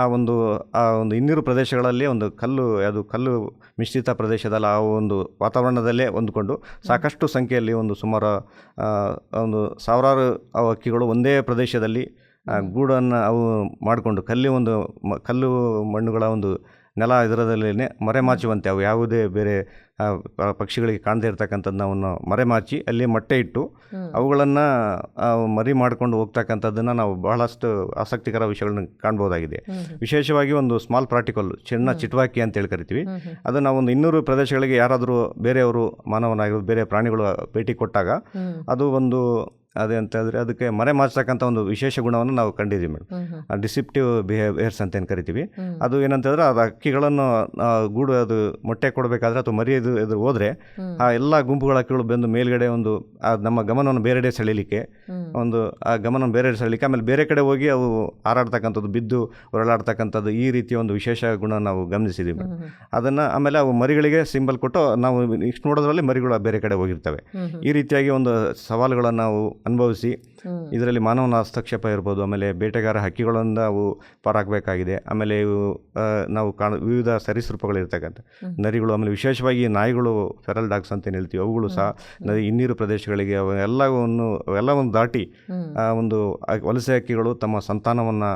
Speaker 2: ಆ ಒಂದು ಆ ಒಂದು ಇನ್ನೂರು ಪ್ರದೇಶಗಳಲ್ಲಿ ಒಂದು ಕಲ್ಲು ಅದು ಕಲ್ಲು ಮಿಶ್ರಿತ ಪ್ರದೇಶದಲ್ಲಿ ಆ ಒಂದು ವಾತಾವರಣದಲ್ಲೇ ಹೊಂದ್ಕೊಂಡು ಸಾಕಷ್ಟು ಸಂಖ್ಯೆಯಲ್ಲಿ ಒಂದು ಸುಮಾರು ಒಂದು ಸಾವಿರಾರು ಹಕ್ಕಿಗಳು ಒಂದೇ ಪ್ರದೇಶದಲ್ಲಿ ಗೂಡನ್ನು ಅವು ಮಾಡಿಕೊಂಡು ಕಲ್ಲಿ ಒಂದು ಮ ಕಲ್ಲು ಮಣ್ಣುಗಳ ಒಂದು ನೆಲ ಇದರದಲ್ಲೇ ಮರೆಮಾಚುವಂತೆ ಅವು ಯಾವುದೇ ಬೇರೆ ಪಕ್ಷಿಗಳಿಗೆ ಕಾಣದೇ ಇರತಕ್ಕಂಥದ್ದು ಅವನ್ನು ಮರೆಮಾಚಿ ಅಲ್ಲಿ ಮೊಟ್ಟೆ ಇಟ್ಟು ಅವುಗಳನ್ನು ಮರಿ ಮಾಡಿಕೊಂಡು ಹೋಗ್ತಕ್ಕಂಥದ್ದನ್ನು ನಾವು ಬಹಳಷ್ಟು ಆಸಕ್ತಿಕರ ವಿಷಯಗಳನ್ನ ಕಾಣ್ಬೋದಾಗಿದೆ. ವಿಶೇಷವಾಗಿ ಒಂದು ಸ್ಮಾಲ್ ಪ್ರಾಟಿಕಲ್ ಚಿನ್ನ ಚಿಟ್ವಾಕಿ ಅಂತೇಳಿ ಕರಿತೀವಿ. ಅದು ನಾವು ಒಂದು ಇನ್ನೂರು ಪ್ರದೇಶಗಳಿಗೆ ಯಾರಾದರೂ ಬೇರೆಯವರು ಮಾನವನಾಗಿರೋದು ಬೇರೆ ಪ್ರಾಣಿಗಳು ಭೇಟಿ ಕೊಟ್ಟಾಗ ಅದು ಒಂದು ಅದೇ ಅಂತ ಹೇಳಿದ್ರೆ ಅದಕ್ಕೆ ಮರೆ ಮಾಡಿಸ್ತಕ್ಕಂಥ ಒಂದು ವಿಶೇಷ ಗುಣವನ್ನು ನಾವು ಕಂಡಿದ್ದೀವಿ ಮೇಡಮ್. ಡಿಸಿಪ್ಟಿವ್ ಬಿಹೇವಿಯರ್ಸ್ ಅಂತ ಏನು ಕರಿತೀವಿ. ಅದು ಏನಂತ ಹೇಳಿದ್ರೆ ಅದು ಅಕ್ಕಿಗಳನ್ನು ಗೂಡು ಅದು ಮೊಟ್ಟೆ ಕೊಡಬೇಕಾದ್ರೆ ಅಥವಾ ಮರಿ ಇದು ಇದು ಹೋದರೆ ಆ ಎಲ್ಲ ಗುಂಪುಗಳ ಹಕ್ಕಿಗಳು ಬಂದು ಮೇಲ್ಗಡೆ ಒಂದು ಆ ನಮ್ಮ ಗಮನವನ್ನು ಬೇರೆಡೆ ಸೆಳೀಲಿಕ್ಕೆ ಒಂದು ಆ ಗಮನ ಬೇರೆಡೆ ಸೆಳೀಲಿಕ್ಕೆ ಆಮೇಲೆ ಬೇರೆ ಕಡೆ ಹೋಗಿ ಅವು ಹಾರಾಡ್ತಕ್ಕಂಥದ್ದು ಬಿದ್ದು ಹೊರಳಾಡ್ತಕ್ಕಂಥದ್ದು ಈ ರೀತಿಯ ಒಂದು ವಿಶೇಷ ಗುಣ ನಾವು ಗಮನಿಸಿದ್ದೀವಿ ಮೇಡಮ್. ಅದನ್ನು ಆಮೇಲೆ ಅವು ಮರಿಗಳಿಗೆ ಸಿಂಬಲ್ ಕೊಟ್ಟು ನಾವು ಇಷ್ಟು ನೋಡೋದ್ರಲ್ಲಿ ಮರಿಗಳು ಬೇರೆ ಕಡೆ ಹೋಗಿರ್ತವೆ. ಈ ರೀತಿಯಾಗಿ ಒಂದು ಸವಾಲುಗಳನ್ನು ನಾವು ಅನುಭವಿಸಿ ಇದರಲ್ಲಿ ಮಾನವನ ಹಸ್ತಕ್ಷೇಪ ಇರ್ಬೋದು ಆಮೇಲೆ ಬೇಟೆಗಾರ ಹಕ್ಕಿಗಳಿಂದ ಅವು ಪಾರಾಗಬೇಕಾಗಿದೆ ಆಮೇಲೆ ಇವು ನಾವು ಕಾಣ ವಿವಿಧ ಸರೀಸೃಪಗಳಿರ್ತಕ್ಕಂಥ ನರಿಗಳು ಆಮೇಲೆ ವಿಶೇಷವಾಗಿ ನಾಯಿಗಳು ಫೆರಲ್ ಡಾಗ್ಸ್ ಅಂತ ಏನು ಹೇಳ್ತೀವಿ ಅವುಗಳು ಸಹ ನದಿ ಇನ್ನೀರು ಪ್ರದೇಶಗಳಿಗೆ ಎಲ್ಲವನ್ನು ಎಲ್ಲವನ್ನು ದಾಟಿ ಒಂದು ವಲಸೆ ಹಕ್ಕಿಗಳು ತಮ್ಮ ಸಂತಾನವನ್ನು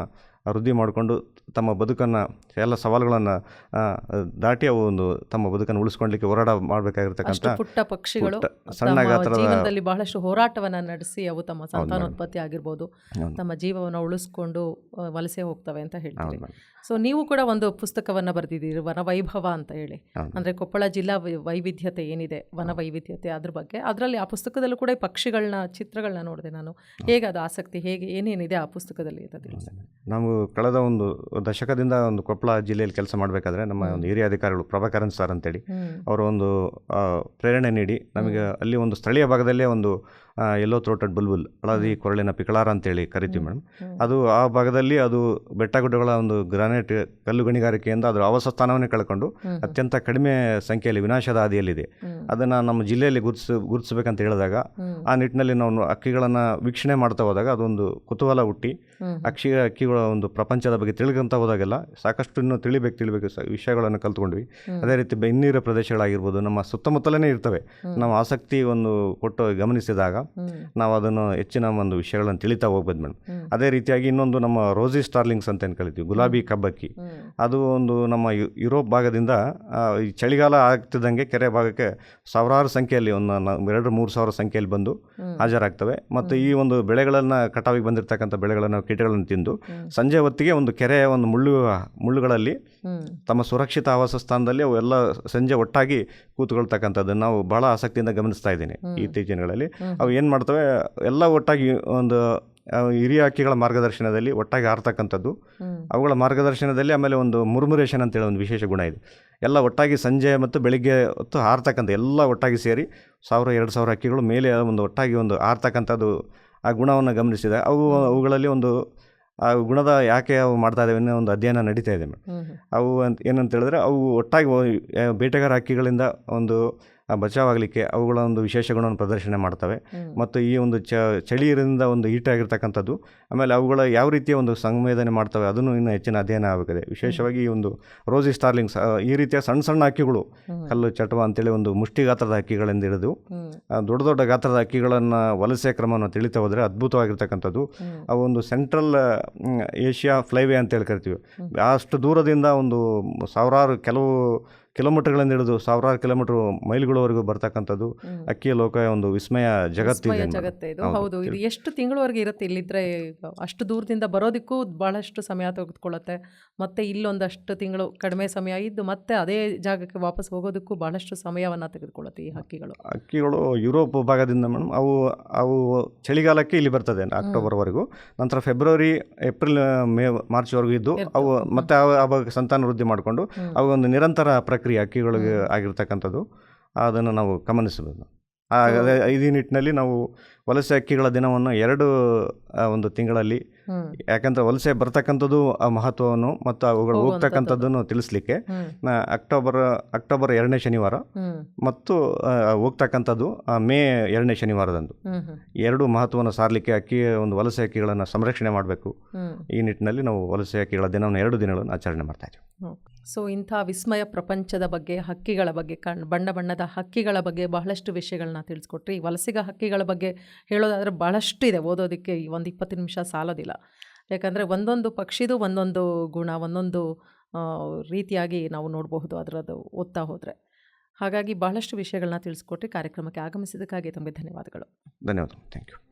Speaker 2: ವೃದ್ಧಿ ಮಾಡಿಕೊಂಡು ತಮ್ಮ ಬದುಕನ್ನು ಎಲ್ಲ ಸವಾಲುಗಳನ್ನು ದಾಟಿ ಅವು ಒಂದು ತಮ್ಮ ಬದುಕನ್ನು ಉಳಿಸ್ಕೊಳ್ಲಿಕ್ಕೆ ಹೋರಾಟ ಮಾಡಬೇಕಾಗಿರ್ತಕ್ಕಂಥ
Speaker 1: ಪುಟ್ಟ ಪಕ್ಷಿಗಳು
Speaker 2: ಸಣ್ಣ
Speaker 1: ಜೀವನದಲ್ಲಿ ಬಹಳಷ್ಟು ಹೋರಾಟವನ್ನ ನಡೆಸಿ ಅವು ತಮ್ಮ ಸಂತಾನೋತ್ಪತ್ತಿ ಆಗಿರ್ಬೋದು ತಮ್ಮ ಜೀವವನ್ನು ಉಳಿಸ್ಕೊಂಡು ವಲಸೆ ಹೋಗ್ತವೆ ಅಂತ
Speaker 2: ಹೇಳ್ತೀವಿ.
Speaker 1: ಸೊ ನೀವು ಕೂಡ ಒಂದು ಪುಸ್ತಕವನ್ನ ಬರೆದಿದ್ದೀರಿ ವನ ವೈಭವ ಅಂತ ಹೇಳಿ. ಅಂದರೆ ಕೊಪ್ಪಳ ಜಿಲ್ಲಾ ವೈವಿಧ್ಯತೆ ಏನಿದೆ ವನ ವೈವಿಧ್ಯತೆ ಅದ್ರ ಬಗ್ಗೆ. ಅದರಲ್ಲಿ ಆ ಪುಸ್ತಕದಲ್ಲೂ ಕೂಡ ಪಕ್ಷಿಗಳನ್ನ ಚಿತ್ರಗಳನ್ನ ನೋಡಿದೆ ನಾನು. ಹೇಗೆ ಅದು ಆಸಕ್ತಿ ಹೇಗೆ ಏನೇನಿದೆ ಆ ಪುಸ್ತಕದಲ್ಲಿ ಅಂತ ತಿಳಿಸಿ.
Speaker 2: ನಾವು ಕಳೆದ ಒಂದು ದಶಕದಿಂದ ಒಂದು ಕೊಪ್ಪಳ ಜಿಲ್ಲೆಯಲ್ಲಿ ಕೆಲಸ ಮಾಡಬೇಕಾದ್ರೆ ನಮ್ಮ ಒಂದು ಹಿರಿಯ ಅಧಿಕಾರಿಗಳು ಪ್ರಭಾಕರನ್ ಸರ್ ಅಂತೇಳಿ ಅವರು ಒಂದು ಪ್ರೇರಣೆ ನೀಡಿ ನಮಗೆ ಅಲ್ಲಿ ಒಂದು ಸ್ಥಳೀಯ ಭಾಗದಲ್ಲೇ ಒಂದು ಎಲ್ಲೋ ಥ್ರೋಟೆಡ್ ಬುಲ್ಬುಲ್ ಹಳದಿ ಕೊರಳಿನ ಪಿಕಳಾರ ಅಂತೇಳಿ ಕರಿತೀವಿ ಮೇಡಮ್. ಅದು ಆ ಭಾಗದಲ್ಲಿ ಅದು ಬೆಟ್ಟ ಗುಡ್ಡಗಳ ಒಂದು ಗ್ರಾನೈಟ್ ಕಲ್ಲು ಗಣಿಗಾರಿಕೆಯಿಂದ ಅದರ ಆವಾಸ ಸ್ಥಾನವನ್ನೇ ಕಳ್ಕೊಂಡು ಅತ್ಯಂತ ಕಡಿಮೆ ಸಂಖ್ಯೆಯಲ್ಲಿ ವಿನಾಶದ ಹಾದಿಯಲ್ಲಿದೆ. ಅದನ್ನು ನಮ್ಮ ಜಿಲ್ಲೆಯಲ್ಲಿ ಗುರುತಿಸ ಗುರುತಿಸಬೇಕಂತ ಹೇಳಿದಾಗ ಆ ನಿಟ್ಟಿನಲ್ಲಿ ನಾವು ಅಕ್ಕಿಗಳನ್ನು ವೀಕ್ಷಣೆ ಮಾಡ್ತಾ ಹೋದಾಗ ಅದೊಂದು ಕುತೂಹಲ ಹುಟ್ಟಿ ಅಕ್ಷಿ ಅಕ್ಕಿಗಳ ಒಂದು ಪ್ರಪಂಚದ ಬಗ್ಗೆ ತಿಳ್ಕೊಂತ ಹೋದಾಗೆಲ್ಲ ಸಾಕಷ್ಟು ಇನ್ನೂ ತಿಳಿಬೇಕು ತಿಳಿಬೇಕು ವಿಷಯಗಳನ್ನು ಕಲ್ತ್ಕೊಂಡ್ವಿ. ಅದೇ ರೀತಿ ಬೆನ್ನೀರ ಪ್ರದೇಶಗಳಾಗಿರ್ಬೋದು ನಮ್ಮ ಸುತ್ತಮುತ್ತಲೇ ಇರ್ತವೆ. ನಾವು ಆಸಕ್ತಿ ಒಂದು ಕೊಟ್ಟು ಗಮನಿಸಿದಾಗ. ನಾವು ಅದನ್ನು ಹೆಚ್ಚಿನ ಒಂದು ವಿಷಯಗಳನ್ನು ತಿಳಿತಾ ಹೋಗ್ಬೋದು ಮೇಡಮ್. ಅದೇ ರೀತಿಯಾಗಿ ಇನ್ನೊಂದು ನಮ್ಮ ರೋಸಿ ಸ್ಟಾರ್ಲಿಂಗ್ಸ್ ಅಂತ ಏನು ಕರಿತೀವಿ ಗುಲಾಬಿ ಕಬ್ಬಕ್ಕಿ. ಅದು ಒಂದು ನಮ್ಮ ಯುರೋಪ್ ಭಾಗದಿಂದ ಈ ಚಳಿಗಾಲ ಆಗ್ತಿದ್ದಂಗೆ ಕೆರೆ ಭಾಗಕ್ಕೆ ಸಾವಿರಾರು ಸಂಖ್ಯೆಯಲ್ಲಿ ಒಂದು ಎರಡು ಮೂರು ಸಾವಿರ ಸಂಖ್ಯೆಯಲ್ಲಿ ಬಂದು ಹಾಜರಾಗ್ತವೆ. ಮತ್ತು ಈ ಒಂದು ಬೆಳೆಗಳನ್ನು ಕಟಾವಿಗೆ ಬಂದಿರತಕ್ಕಂಥ ಬೆಳೆಗಳನ್ನು ಕೀಟಗಳನ್ನು ತಿಂದು ಸಂಜೆ ಹೊತ್ತಿಗೆ ಒಂದು ಕೆರೆಯ ಒಂದು ಮುಳ್ಳು ಮುಳ್ಳುಗಳಲ್ಲಿ ತಮ್ಮ ಸುರಕ್ಷಿತ ಆವಾಸ ಸ್ಥಾನದಲ್ಲಿ ಅವೆಲ್ಲ ಸಂಜೆ ಒಟ್ಟಾಗಿ ಕೂತ್ಕೊಳ್ತಕ್ಕಂಥದ್ದನ್ನು ನಾವು ಬಹಳ ಆಸಕ್ತಿಯಿಂದ ಗಮನಿಸ್ತಾ ಇದ್ದೀನಿ
Speaker 1: ಇತ್ತೀಚಿನಗಳಲ್ಲಿ
Speaker 2: ಅವು ಏನು ಮಾಡ್ತವೆ ಎಲ್ಲ ಒಟ್ಟಾಗಿ ಒಂದು ಹಿರಿಯ ಹಕ್ಕಿಗಳ ಮಾರ್ಗದರ್ಶನದಲ್ಲಿ ಒಟ್ಟಾಗಿ
Speaker 1: ಆರ್ತಕ್ಕಂಥದ್ದು.
Speaker 2: ಅವುಗಳ ಮಾರ್ಗದರ್ಶನದಲ್ಲಿ ಆಮೇಲೆ ಒಂದು ಮುರ್ಮುರೇಷನ್ ಅಂತೇಳಿ ಒಂದು ವಿಶೇಷ ಗುಣ ಇದೆ. ಎಲ್ಲ ಒಟ್ಟಾಗಿ ಸಂಜೆ ಮತ್ತು ಬೆಳಿಗ್ಗೆ ಹೊತ್ತು ಹಾರ್ತಕ್ಕಂಥ ಎಲ್ಲ ಒಟ್ಟಾಗಿ ಸೇರಿ ಸಾವಿರ ಎರಡು ಸಾವಿರ ಹಕ್ಕಿಗಳು ಮೇಲೆ ಒಂದು ಒಟ್ಟಾಗಿ ಒಂದು ಹಾರ್ತಕ್ಕಂಥದ್ದು ಆ ಗುಣವನ್ನು ಗಮನಿಸಿದೆ. ಅವು ಅವುಗಳಲ್ಲಿ ಒಂದು ಆ ಗುಣದ ಯಾಕೆ ಅವು ಮಾಡ್ತಾ ಇದ್ದಾವೆ ಅನ್ನೋ ಒಂದು ಅಧ್ಯಯನ ನಡೀತಾ ಇದೆ. ಮೇಡಮ್. ಅವು ಅಂತ ಏನಂತ ಹೇಳಿದ್ರೆ ಅವು ಒಟ್ಟಾಗಿ ಬೇಟೆಗಾರ ಹಕ್ಕಿಗಳಿಂದ ಒಂದು ಬಚಾವಾಗಲಿಕ್ಕೆ ಅವುಗಳ ಒಂದು ವಿಶೇಷ ಗುಣವನ್ನು ಪ್ರದರ್ಶನ ಮಾಡ್ತವೆ. ಮತ್ತು ಈ ಒಂದು ಚ ಚಳಿಯಿಂದ ಒಂದು ಹೀಟ್ ಆಗಿರ್ತಕ್ಕಂಥದ್ದು ಆಮೇಲೆ ಅವುಗಳ ಯಾವ ರೀತಿಯ ಒಂದು ಸಂವೇದನೆ ಮಾಡ್ತವೆ ಅದನ್ನು ಇನ್ನೂ ಹೆಚ್ಚಿನ ಅಧ್ಯಯನ ಆಗಬೇಕಿದೆ ವಿಶೇಷವಾಗಿ ಈ ಒಂದು ರೋಸಿ ಸ್ಟಾರ್ಲಿಂಗ್ಸ್ ಈ ರೀತಿಯ ಸಣ್ಣ ಸಣ್ಣ ಹಕ್ಕಿಗಳು. ಕಲ್ಲು ಚಟುವ ಅಂತೇಳಿ ಒಂದು ಮುಷ್ಟಿ ಗಾತ್ರದ ಹಕ್ಕಿಗಳಿಂದ ಹಿಡಿದು ದೊಡ್ಡ ದೊಡ್ಡ ಗಾತ್ರದ ಹಕ್ಕಿಗಳನ್ನು ವಲಸೆ ಕ್ರಮವನ್ನು ತಿಳಿತಾ ಹೋದರೆ ಅದ್ಭುತವಾಗಿರ್ತಕ್ಕಂಥದ್ದು.
Speaker 1: ಆ
Speaker 2: ಅವು ಒಂದು ಸೆಂಟ್ರಲ್ ಏಷ್ಯಾ ಫ್ಲೈವೇ ಅಂತೇಳಿ ಕರಿತೀವಿ. ಅಷ್ಟು ದೂರದಿಂದ ಒಂದು ಸಾವಿರಾರು ಕೆಲವು ಕಿಲೋಮೀಟರ್ಗಳಿಂದ ಹಿಡಿದು ಸಾವಿರಾರು ಕಿಲೋಮೀಟರ್ ಮೈಲ್ಗಳವರೆಗೂ ಬರ್ತಕ್ಕಂಥದ್ದು. ಅಕ್ಕಿಯ ಲೋಕ ಒಂದು ವಿಸ್ಮಯ ಜಗತ್ತು
Speaker 1: ವಿಸ್ಮಯ ಜಗತ್ತೇ ಇದು.
Speaker 2: ಹೌದು.
Speaker 1: ಇದು ಎಷ್ಟು ತಿಂಗಳವರೆಗೆ ಇರುತ್ತೆ ಇಲ್ಲಿದ್ರೆ ಅಷ್ಟು ದೂರದಿಂದ ಬರೋದಕ್ಕೂ ಬಹಳಷ್ಟು ಸಮಯ ತೆಗೆದುಕೊಳ್ಳುತ್ತೆ. ಮತ್ತೆ ಇಲ್ಲೊಂದಷ್ಟು ತಿಂಗಳು ಕಡಿಮೆ ಸಮಯ ಇದ್ದು ಮತ್ತೆ ಅದೇ ಜಾಗಕ್ಕೆ ವಾಪಸ್ ಹೋಗೋದಕ್ಕೂ ಬಹಳಷ್ಟು ಸಮಯವನ್ನು ತೆಗೆದುಕೊಳ್ಳುತ್ತೆ ಈ ಹಕ್ಕಿಗಳು.
Speaker 2: ಅಕ್ಕಿಗಳು ಯುರೋಪ್ ಭಾಗದಿಂದ ಮೇಡಮ್ ಅವು ಅವು ಚಳಿಗಾಲಕ್ಕೆ ಇಲ್ಲಿ ಬರ್ತದೆ ಅಕ್ಟೋಬರ್ವರೆಗೂ. ನಂತರ ಫೆಬ್ರವರಿ ಏಪ್ರಿಲ್ ಮೇ ಮಾರ್ಚ್ವರೆಗೂ ಇದ್ದು ಅವು ಮತ್ತೆ ಅವ- ಆ ಭಾಗಕ್ಕೆ ಸಂತಾನ ವೃದ್ಧಿ ಮಾಡಿಕೊಂಡು ಅವು ಒಂದು ನಿರಂತರ ಪ್ರಕ್ರಿಯೆ ಅಕ್ಕಿಗಳಿಗೆ ಆಗಿರ್ತಕ್ಕಂಥದ್ದು ಅದನ್ನು ನಾವು ಗಮನಿಸಬೇಕು. ಹಾಗಾದರೆ ಐದು ಈ ನಿಟ್ಟಿನಲ್ಲಿ ನಾವು ವಲಸೆ ಅಕ್ಕಿಗಳ ದಿನವನ್ನು ಎರಡು ಒಂದು ತಿಂಗಳಲ್ಲಿ ಯಾಕಂದರೆ ವಲಸೆ ಬರ್ತಕ್ಕಂಥದ್ದು ಆ ಮಹತ್ವವನ್ನು ಮತ್ತು ಅವುಗಳು ಹೋಗ್ತಕ್ಕಂಥದ್ದನ್ನು ತಿಳಿಸ್ಲಿಕ್ಕೆ ಅಕ್ಟೋಬರ್ ಅಕ್ಟೋಬರ್ ಎರಡನೇ ಶನಿವಾರ ಮತ್ತು ಹೋಗ್ತಕ್ಕಂಥದ್ದು ಆ, ಮೇ ಎರಡನೇ ಶನಿವಾರದಂದು. ಎರಡು ಮಹತ್ವವನ್ನು ಸಾರಲಿಕ್ಕೆ ಅಕ್ಕಿ ಒಂದು ವಲಸೆ ಹಕ್ಕಿಗಳನ್ನು ಸಂರಕ್ಷಣೆ ಮಾಡಬೇಕು. ಈ ನಿಟ್ಟಿನಲ್ಲಿ ನಾವು ವಲಸೆ ಹಕ್ಕಿಗಳ ದಿನವನ್ನು ಎರಡು ದಿನಗಳನ್ನು ಆಚರಣೆ ಮಾಡ್ತಾ ಇದ್ದೀವಿ.
Speaker 1: ಸೊ ಇಂಥ ವಿಸ್ಮಯ ಪ್ರಪಂಚದ ಬಗ್ಗೆ, ಹಕ್ಕಿಗಳ ಬಗ್ಗೆ, ಕಣ್, ಬಣ್ಣ ಬಣ್ಣದ ಹಕ್ಕಿಗಳ ಬಗ್ಗೆ ಬಹಳಷ್ಟು ವಿಷಯಗಳನ್ನ ತಿಳಿಸ್ಕೊಟ್ರಿ. ವಲಸಿಗ ಹಕ್ಕಿಗಳ ಬಗ್ಗೆ ಹೇಳೋದಾದರೆ ಬಹಳಷ್ಟು ಇದೆ ಓದೋದಕ್ಕೆ ಈ ಒಂದು ಇಪ್ಪತ್ತು ನಿಮಿಷ ಸಾಲೋದಿಲ್ಲ. ಯಾಕಂದರೆ ಒಂದೊಂದು ಪಕ್ಷಿದು ಒಂದೊಂದು ಗುಣ, ಒಂದೊಂದು ರೀತಿಯಾಗಿ ನಾವು ನೋಡಬಹುದು ಅದರದ್ದು ಓದ್ತಾ ಹೋದರೆ. ಹಾಗಾಗಿ ಬಹಳಷ್ಟು ವಿಷಯಗಳನ್ನ ತಿಳಿಸ್ಕೊಟ್ರಿ. ಕಾರ್ಯಕ್ರಮಕ್ಕೆ ಆಗಮಿಸಿದ್ದಕ್ಕಾಗಿ ತುಂಬ ಧನ್ಯವಾದಗಳು.
Speaker 2: ಧನ್ಯವಾದ ಥ್ಯಾಂಕ್ ಯು.